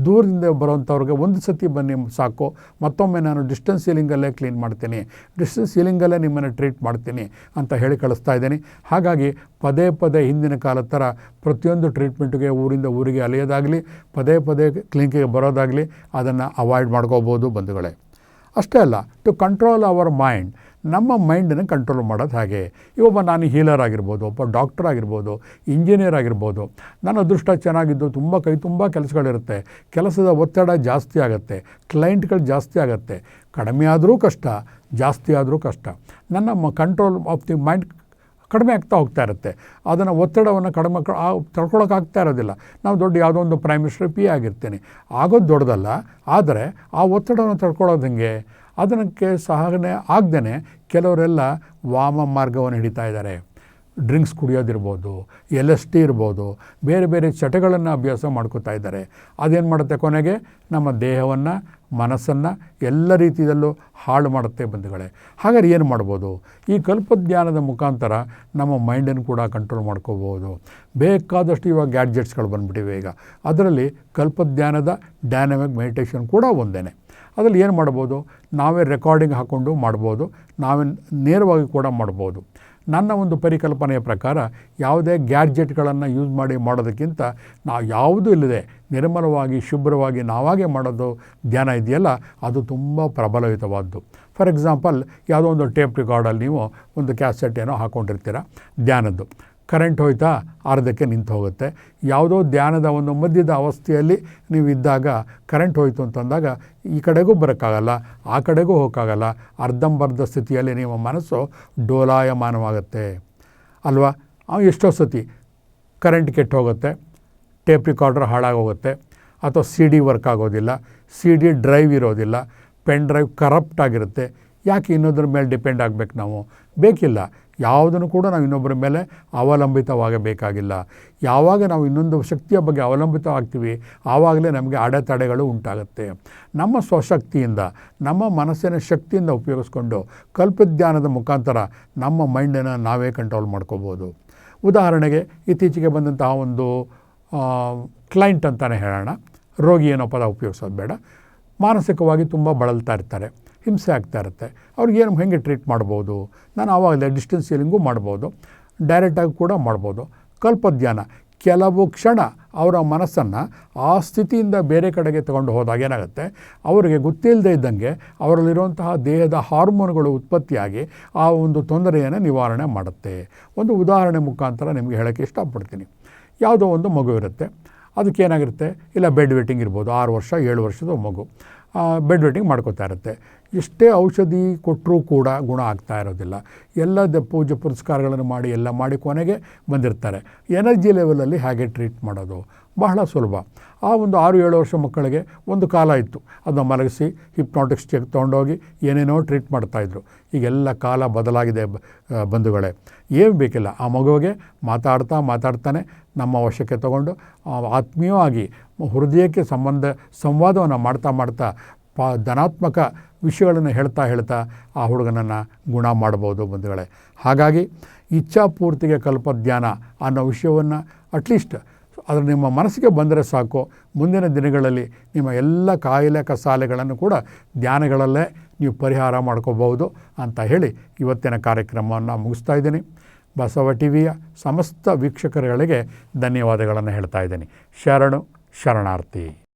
ದೂರದಿಂದ ಬರೋವಂಥವ್ರಿಗೆ ಒಂದು ಸತಿ ಬನ್ನಿ ಸಾಕು. ಮತ್ತೊಮ್ಮೆ ನಾನು ಡಿಸ್ಟೆನ್ಸ್ ಸೀಲಿಂಗಲ್ಲೇ ಕ್ಲೀನ್ ಮಾಡ್ತೀನಿ. ಡಿಸ್ಟೆನ್ಸ್ ಸೀಲಿಂಗಲ್ಲೇ ನಿಮ್ಮನ್ನು ಟ್ರೀಟ್ ಮಾಡ್ತೀನಿ ಅಂತ ಹೇಳಿ ಕಳಿಸ್ತಾ ಇದ್ದೀನಿ. ಹಾಗಾಗಿ ಪದೇ ಪದೇ ಹಿಂದಿನ ಕಾಲದ ಥರ ಪ್ರತಿಯೊಂದು ಟ್ರೀಟ್ಮೆಂಟ್ಗೆ ಊರಿಂದ ಊರಿಗೆ ಅಲೆಯೋದಾಗಲಿ, ಪದೇ ಪದೇ ಕ್ಲಿನಿಕ್ಗೆ ಬರೋದಾಗಲಿ ಅದನ್ನು ಅವಾಯ್ಡ್ ಮಾಡ್ಕೋಬೋದು ಬಂಧುಗಳೇ. ಅಷ್ಟೇ ಅಲ್ಲ ಟು ಕಂಟ್ರೋಲ್ ಅವರ್ ಮೈಂಡ್ ನಮ್ಮ ಮೈಂಡನ್ನು ಕಂಟ್ರೋಲ್ ಮಾಡೋದು ಹಾಗೆ. ಇವೊಬ್ಬ ನಾನು ಹೀಲರ್ ಆಗಿರ್ಬೋದು, ಒಬ್ಬ ಡಾಕ್ಟರ್ ಆಗಿರ್ಬೋದು ಇಂಜಿನಿಯರ್ ಆಗಿರ್ಬೋದು, ನನ್ನ ಅದೃಷ್ಟ ಚೆನ್ನಾಗಿದ್ದು ತುಂಬ ಕೈ ತುಂಬ ಕೆಲಸಗಳಿರುತ್ತೆ. ಕೆಲಸದ ಒತ್ತಡ ಜಾಸ್ತಿ ಆಗುತ್ತೆ ಕ್ಲೈಂಟ್ಗಳು ಜಾಸ್ತಿ ಆಗುತ್ತೆ. ಕಡಿಮೆ ಆದರೂ ಕಷ್ಟ, ಜಾಸ್ತಿ ಆದರೂ ಕಷ್ಟ. ನನ್ನ ಮ ಕಂಟ್ರೋಲ್ ಆಫ್ ದಿ ಮೈಂಡ್ ಕಡಿಮೆ ಆಗ್ತಾ ಹೋಗ್ತಾ ಇರುತ್ತೆ. ಅದನ್ನು ಒತ್ತಡವನ್ನು ಕಡಿಮೆ ತಡ್ಕೊಳಕ್ಕಾಗ್ತಾ ಇರೋದಿಲ್ಲ. ನಾವು ದೊಡ್ಡ ಯಾವುದೋ ಒಂದು ಪ್ರೈಮ್ ಮಿನಿಸ್ಟರ್ ಪಿ ಆಗಿರ್ತೀನಿ. ಆಗೋದು ದೊಡ್ಡದಲ್ಲ, ಆದರೆ ಆ ಒತ್ತಡವನ್ನು ತಡ್ಕೊಳ್ಳೋದು ಅದಕ್ಕೆ ಸಹನೆ ಆಗ್ದೇ ಕೆಲವರೆಲ್ಲ ವಾಮ ಮಾರ್ಗವನ್ನು ಹಿಡಿತಾ ಇದ್ದಾರೆ. ಡ್ರಿಂಕ್ಸ್ ಕುಡಿಯೋದಿರ್ಬೋದು, ಎಲ್ ಎಸ್ ಟಿ ಇರ್ಬೋದು, ಬೇರೆ ಬೇರೆ ಚಟಗಳನ್ನು ಅಭ್ಯಾಸ ಮಾಡ್ಕೋತಾ ಇದ್ದಾರೆ. ಅದೇನು ಮಾಡುತ್ತೆ ಕೊನೆಗೆ? ನಮ್ಮ ದೇಹವನ್ನು, ಮನಸ್ಸನ್ನು ಎಲ್ಲ ರೀತಿಯಲ್ಲೂ ಹಾಳು ಮಾಡುತ್ತೆ ಬಂಧುಗಳೇ. ಹಾಗಾದ್ರೆ ಏನು ಮಾಡ್ಬೋದು? ಈ ಕಲ್ಪಜ್ಞಾನದ ಮುಖಾಂತರ ನಮ್ಮ ಮೈಂಡನ್ನು ಕೂಡ ಕಂಟ್ರೋಲ್ ಮಾಡ್ಕೋಬೋದು. ಬೇಕಾದಷ್ಟು ಇವಾಗ ಗ್ಯಾಡ್ಜೆಟ್ಸ್ಗಳು ಬಂದುಬಿಟ್ಟಿವೆ ಈಗ. ಅದರಲ್ಲಿ ಕಲ್ಪಜ್ಞಾನದ ಡೈನಮಿಕ್ ಮೆಡಿಟೇಷನ್ ಕೂಡ ಒಂದೇ ಅದರಲ್ಲಿ ಏನು ಮಾಡ್ಬೋದು? ನಾವೇ ರೆಕಾರ್ಡಿಂಗ್ ಹಾಕ್ಕೊಂಡು ಮಾಡ್ಬೋದು. ನಾವೇ ನೇರವಾಗಿ ಕೂಡ ಮಾಡ್ಬೋದು. ನನ್ನ ಒಂದು ಪರಿಕಲ್ಪನೆಯ ಪ್ರಕಾರ ಯಾವುದೇ ಗ್ಯಾಡ್ಜೆಟ್ಗಳನ್ನು ಯೂಸ್ ಮಾಡಿ ಮಾಡೋದಕ್ಕಿಂತ ನಾವು ಯಾವುದೂ ಇಲ್ಲದೆ ನಿರ್ಮಲವಾಗಿ, ಶುಭ್ರವಾಗಿ ನಾವಾಗೇ ಮಾಡೋದು ಧ್ಯಾನ ಇದೆಯಲ್ಲ, ಅದು ತುಂಬ ಪ್ರಬಲಯುತವಾದ್ದು. ಫಾರ್ ಎಕ್ಸಾಂಪಲ್ ಯಾವುದೋ ಒಂದು ಟೇಪ್ ರೆಕಾರ್ಡಲ್ಲಿ ನೀವು ಒಂದು ಕ್ಯಾಸೆಟ್ ಏನೋ ಹಾಕ್ಕೊಂಡಿರ್ತೀರ ಧ್ಯಾನದ್ದು. ಕರೆಂಟ್ ಹೋಯ್ತಾ ಅರ್ಧಕ್ಕೆ ನಿಂತು ಹೋಗುತ್ತೆ. ಯಾವುದೋ ಧ್ಯಾನದ ಒಂದು ಮಧ್ಯದ ಅವಸ್ಥೆಯಲ್ಲಿ ನೀವು ಇದ್ದಾಗ ಕರೆಂಟ್ ಹೋಯಿತು ಅಂತಂದಾಗ ಈ ಕಡೆಗೂ ಬರೋಕ್ಕಾಗಲ್ಲ, ಆ ಕಡೆಗೂ ಹೋಗೋಕ್ಕಾಗಲ್ಲ. ಅರ್ಧಂಬರ್ಧ ಸ್ಥಿತಿಯಲ್ಲಿ ನಿಮ್ಮ ಮನಸ್ಸು ಡೋಲಾಯಮಾನವಾಗುತ್ತೆ. ಅಲ್ವಾ? ಎಷ್ಟೋ ಸತಿ ಕರೆಂಟ್ ಕೆಟ್ಟು ಹೋಗುತ್ತೆ, ಟೇಪ್ ರಿಕಾರ್ಡರ್ ಹಾಳಾಗೋಗುತ್ತೆ, ಅಥವಾ ಸಿ ಡಿ ವರ್ಕ್ ಆಗೋದಿಲ್ಲ, ಸಿ ಡಿ ಡ್ರೈವ್ ಇರೋದಿಲ್ಲ, ಪೆನ್ ಡ್ರೈವ್ ಕರಪ್ಟ್ ಆಗಿರುತ್ತೆ. ಯಾಕೆ ಇನ್ನೊಂದ್ರ ಮೇಲೆ ಡಿಪೆಂಡ್ ಆಗಬೇಕು ನಾವು? ಬೇಕಿಲ್ಲ. ಯಾವುದನ್ನು ಕೂಡ ನಾವು ಇನ್ನೊಬ್ಬರ ಮೇಲೆ ಅವಲಂಬಿತವಾಗಬೇಕಾಗಿಲ್ಲ. ಯಾವಾಗ ನಾವು ಇನ್ನೊಂದು ಶಕ್ತಿಯ ಬಗ್ಗೆ ಅವಲಂಬಿತವಾಗ್ತೀವಿ, ಆವಾಗಲೇ ನಮಗೆ ಅಡೆತಡೆಗಳು ಉಂಟಾಗುತ್ತೆ. ನಮ್ಮ ಸ್ವಶಕ್ತಿಯಿಂದ, ನಮ್ಮ ಮನಸ್ಸಿನ ಶಕ್ತಿಯಿಂದ ಉಪಯೋಗಿಸ್ಕೊಂಡು ಕಲ್ಪಜ್ಞಾನದ ಮುಖಾಂತರ ನಮ್ಮ ಮೈಂಡನ್ನು ನಾವೇ ಕಂಟ್ರೋಲ್ ಮಾಡ್ಕೋಬೋದು. ಉದಾಹರಣೆಗೆ, ಇತ್ತೀಚೆಗೆ ಬಂದಂತಹ ಒಂದು ಕ್ಲೈಂಟ್ ಅಂತಲೇ ಹೇಳೋಣ. ರೋಗಿ ಏನೋ ಪದ ಉಪಯೋಗಿಸೋದು ಬೇಡ. ಮಾನಸಿಕವಾಗಿ ತುಂಬ ಬಳಲ್ತಾ ಇರ್ತಾರೆ. ಹಿಂಸೆ ಆಗ್ತಾ ಇರುತ್ತೆ. ಅವ್ರಿಗೇನು ಹೇಗೆ ಟ್ರೀಟ್ ಮಾಡ್ಬೋದು? ನಾನು ಆವಾಗಲೇ ಡಿಸ್ಟೆನ್ಸ್ ಸೀಲಿಂಗು ಮಾಡ್ಬೋದು. ಡೈರೆಕ್ಟಾಗಿ ಕೂಡ ಮಾಡ್ಬೋದು. ಕಲ್ಪಧ್ಯಾನ ಕೆಲವು ಕ್ಷಣ ಅವರ ಮನಸ್ಸನ್ನು ಆ ಸ್ಥಿತಿಯಿಂದ ಬೇರೆ ಕಡೆಗೆ ತಗೊಂಡು ಹೋದಾಗ ಏನಾಗುತ್ತೆ? ಅವರಿಗೆ ಗೊತ್ತಿಲ್ಲದೆ ಇದ್ದಂಗೆ ಅವರಲ್ಲಿರುವಂತಹ ದೇಹದ ಹಾರ್ಮೋನ್ಗಳು ಉತ್ಪತ್ತಿಯಾಗಿ ಆ ಒಂದು ತೊಂದರೆಯನ್ನು ನಿವಾರಣೆ ಮಾಡುತ್ತೆ. ಒಂದು ಉದಾಹರಣೆ ಮುಖಾಂತರ ನಿಮಗೆ ಹೇಳೋಕ್ಕೆ ಇಷ್ಟಪಡ್ತೀನಿ. ಯಾವುದೋ ಒಂದು ಮಗು ಇರುತ್ತೆ. ಅದಕ್ಕೆ ಏನಾಗಿರುತ್ತೆ ಇಲ್ಲ ಬೆಡ್ ವೇಟಿಂಗ್ ಇರ್ಬೋದು. ಆರು ವರ್ಷ, ಏಳು ವರ್ಷದ ಮಗು. ಬೆಡ್ ವೆಟ್ಟಿಂಗ್ ಮಾಡ್ಕೋತಾ ಇರುತ್ತೆ. ಎಷ್ಟೇ ಔಷಧಿ ಕೊಟ್ಟರೂ ಕೂಡ ಗುಣ ಆಗ್ತಾ ಇರೋದಿಲ್ಲ. ಎಲ್ಲ ದ ಪೂಜೆ ಪುರಸ್ಕಾರಗಳನ್ನು ಮಾಡಿ ಎಲ್ಲ ಮಾಡಿ ಕೊನೆಗೆ ಬಂದಿರ್ತಾರೆ. ಎನರ್ಜಿ ಲೆವೆಲಲ್ಲಿ ಹೇಗೆ ಟ್ರೀಟ್ ಮಾಡೋದು? ಬಹಳ ಸುಲಭ. ಆ ಒಂದು ಆರು, ಏಳು ವರ್ಷ ಮಕ್ಕಳಿಗೆ ಒಂದು ಕಾಲ ಇತ್ತು. ಅದನ್ನು ಮಲಗಿಸಿ ಹಿಪ್ನಾಟಿಕ್ಸ್ ಚೆಕ್ ತೊಗೊಂಡೋಗಿ ಏನೇನೋ ಟ್ರೀಟ್ ಮಾಡ್ತಾಯಿದ್ರು ಈಗೆಲ್ಲ ಕಾಲ ಬದಲಾಗಿದೆ ಬಂಧುಗಳೇ. ಏನು ಬೇಕಿಲ್ಲ. ಆ ಮಗುವಿಗೆ ಮಾತಾಡ್ತಾ ಮಾತಾಡ್ತಾನೆ ನಮ್ಮ ವಶಕ್ಕೆ ತಗೊಂಡು ಆತ್ಮೀಯವಾಗಿ ಹೃದಯಕ್ಕೆ ಸಂಬಂಧ, ಸಂವಾದವನ್ನು ಮಾಡ್ತಾ ಮಾಡ್ತಾ ಪಾ, ಧನಾತ್ಮಕ ವಿಷಯಗಳನ್ನು ಹೇಳ್ತಾ ಹೇಳ್ತಾ ಆ ಹುಡುಗನನ್ನು ಗುಣ ಮಾಡ್ಬೋದು ಬಂಧುಗಳೇ. ಹಾಗಾಗಿ ಇಚ್ಛಾಪೂರ್ತಿಗೆ ಕಲ್ಪಧ್ಯಾನ ಅನ್ನೋ ವಿಷಯವನ್ನು ಅಟ್ಲೀಸ್ಟ್ ಅದು ನಿಮ್ಮ ಮನಸ್ಸಿಗೆ ಬಂದರೆ ಸಾಕು. ಮುಂದಿನ ದಿನಗಳಲ್ಲಿ ನಿಮ್ಮ ಎಲ್ಲ ಕಾಯಿಲೆ ಕಸಾಲೆಗಳನ್ನು ಕೂಡ ಧ್ಯಾನಗಳಲ್ಲೇ ನೀವು ಪರಿಹಾರ ಮಾಡ್ಕೋಬಹುದು ಅಂತ ಹೇಳಿ ಇವತ್ತಿನ ಕಾರ್ಯಕ್ರಮವನ್ನು ಮುಗಿಸ್ತಾ ಇದ್ದೀನಿ. ಬಸವ ಟಿವಿಯ ಸಮಸ್ತ ವೀಕ್ಷಕರುಗಳಿಗೆ ಧನ್ಯವಾದಗಳನ್ನು ಹೇಳ್ತಾ ಇದ್ದೀನಿ. ಶರಣು, ಶರಣಾರ್ಥಿ.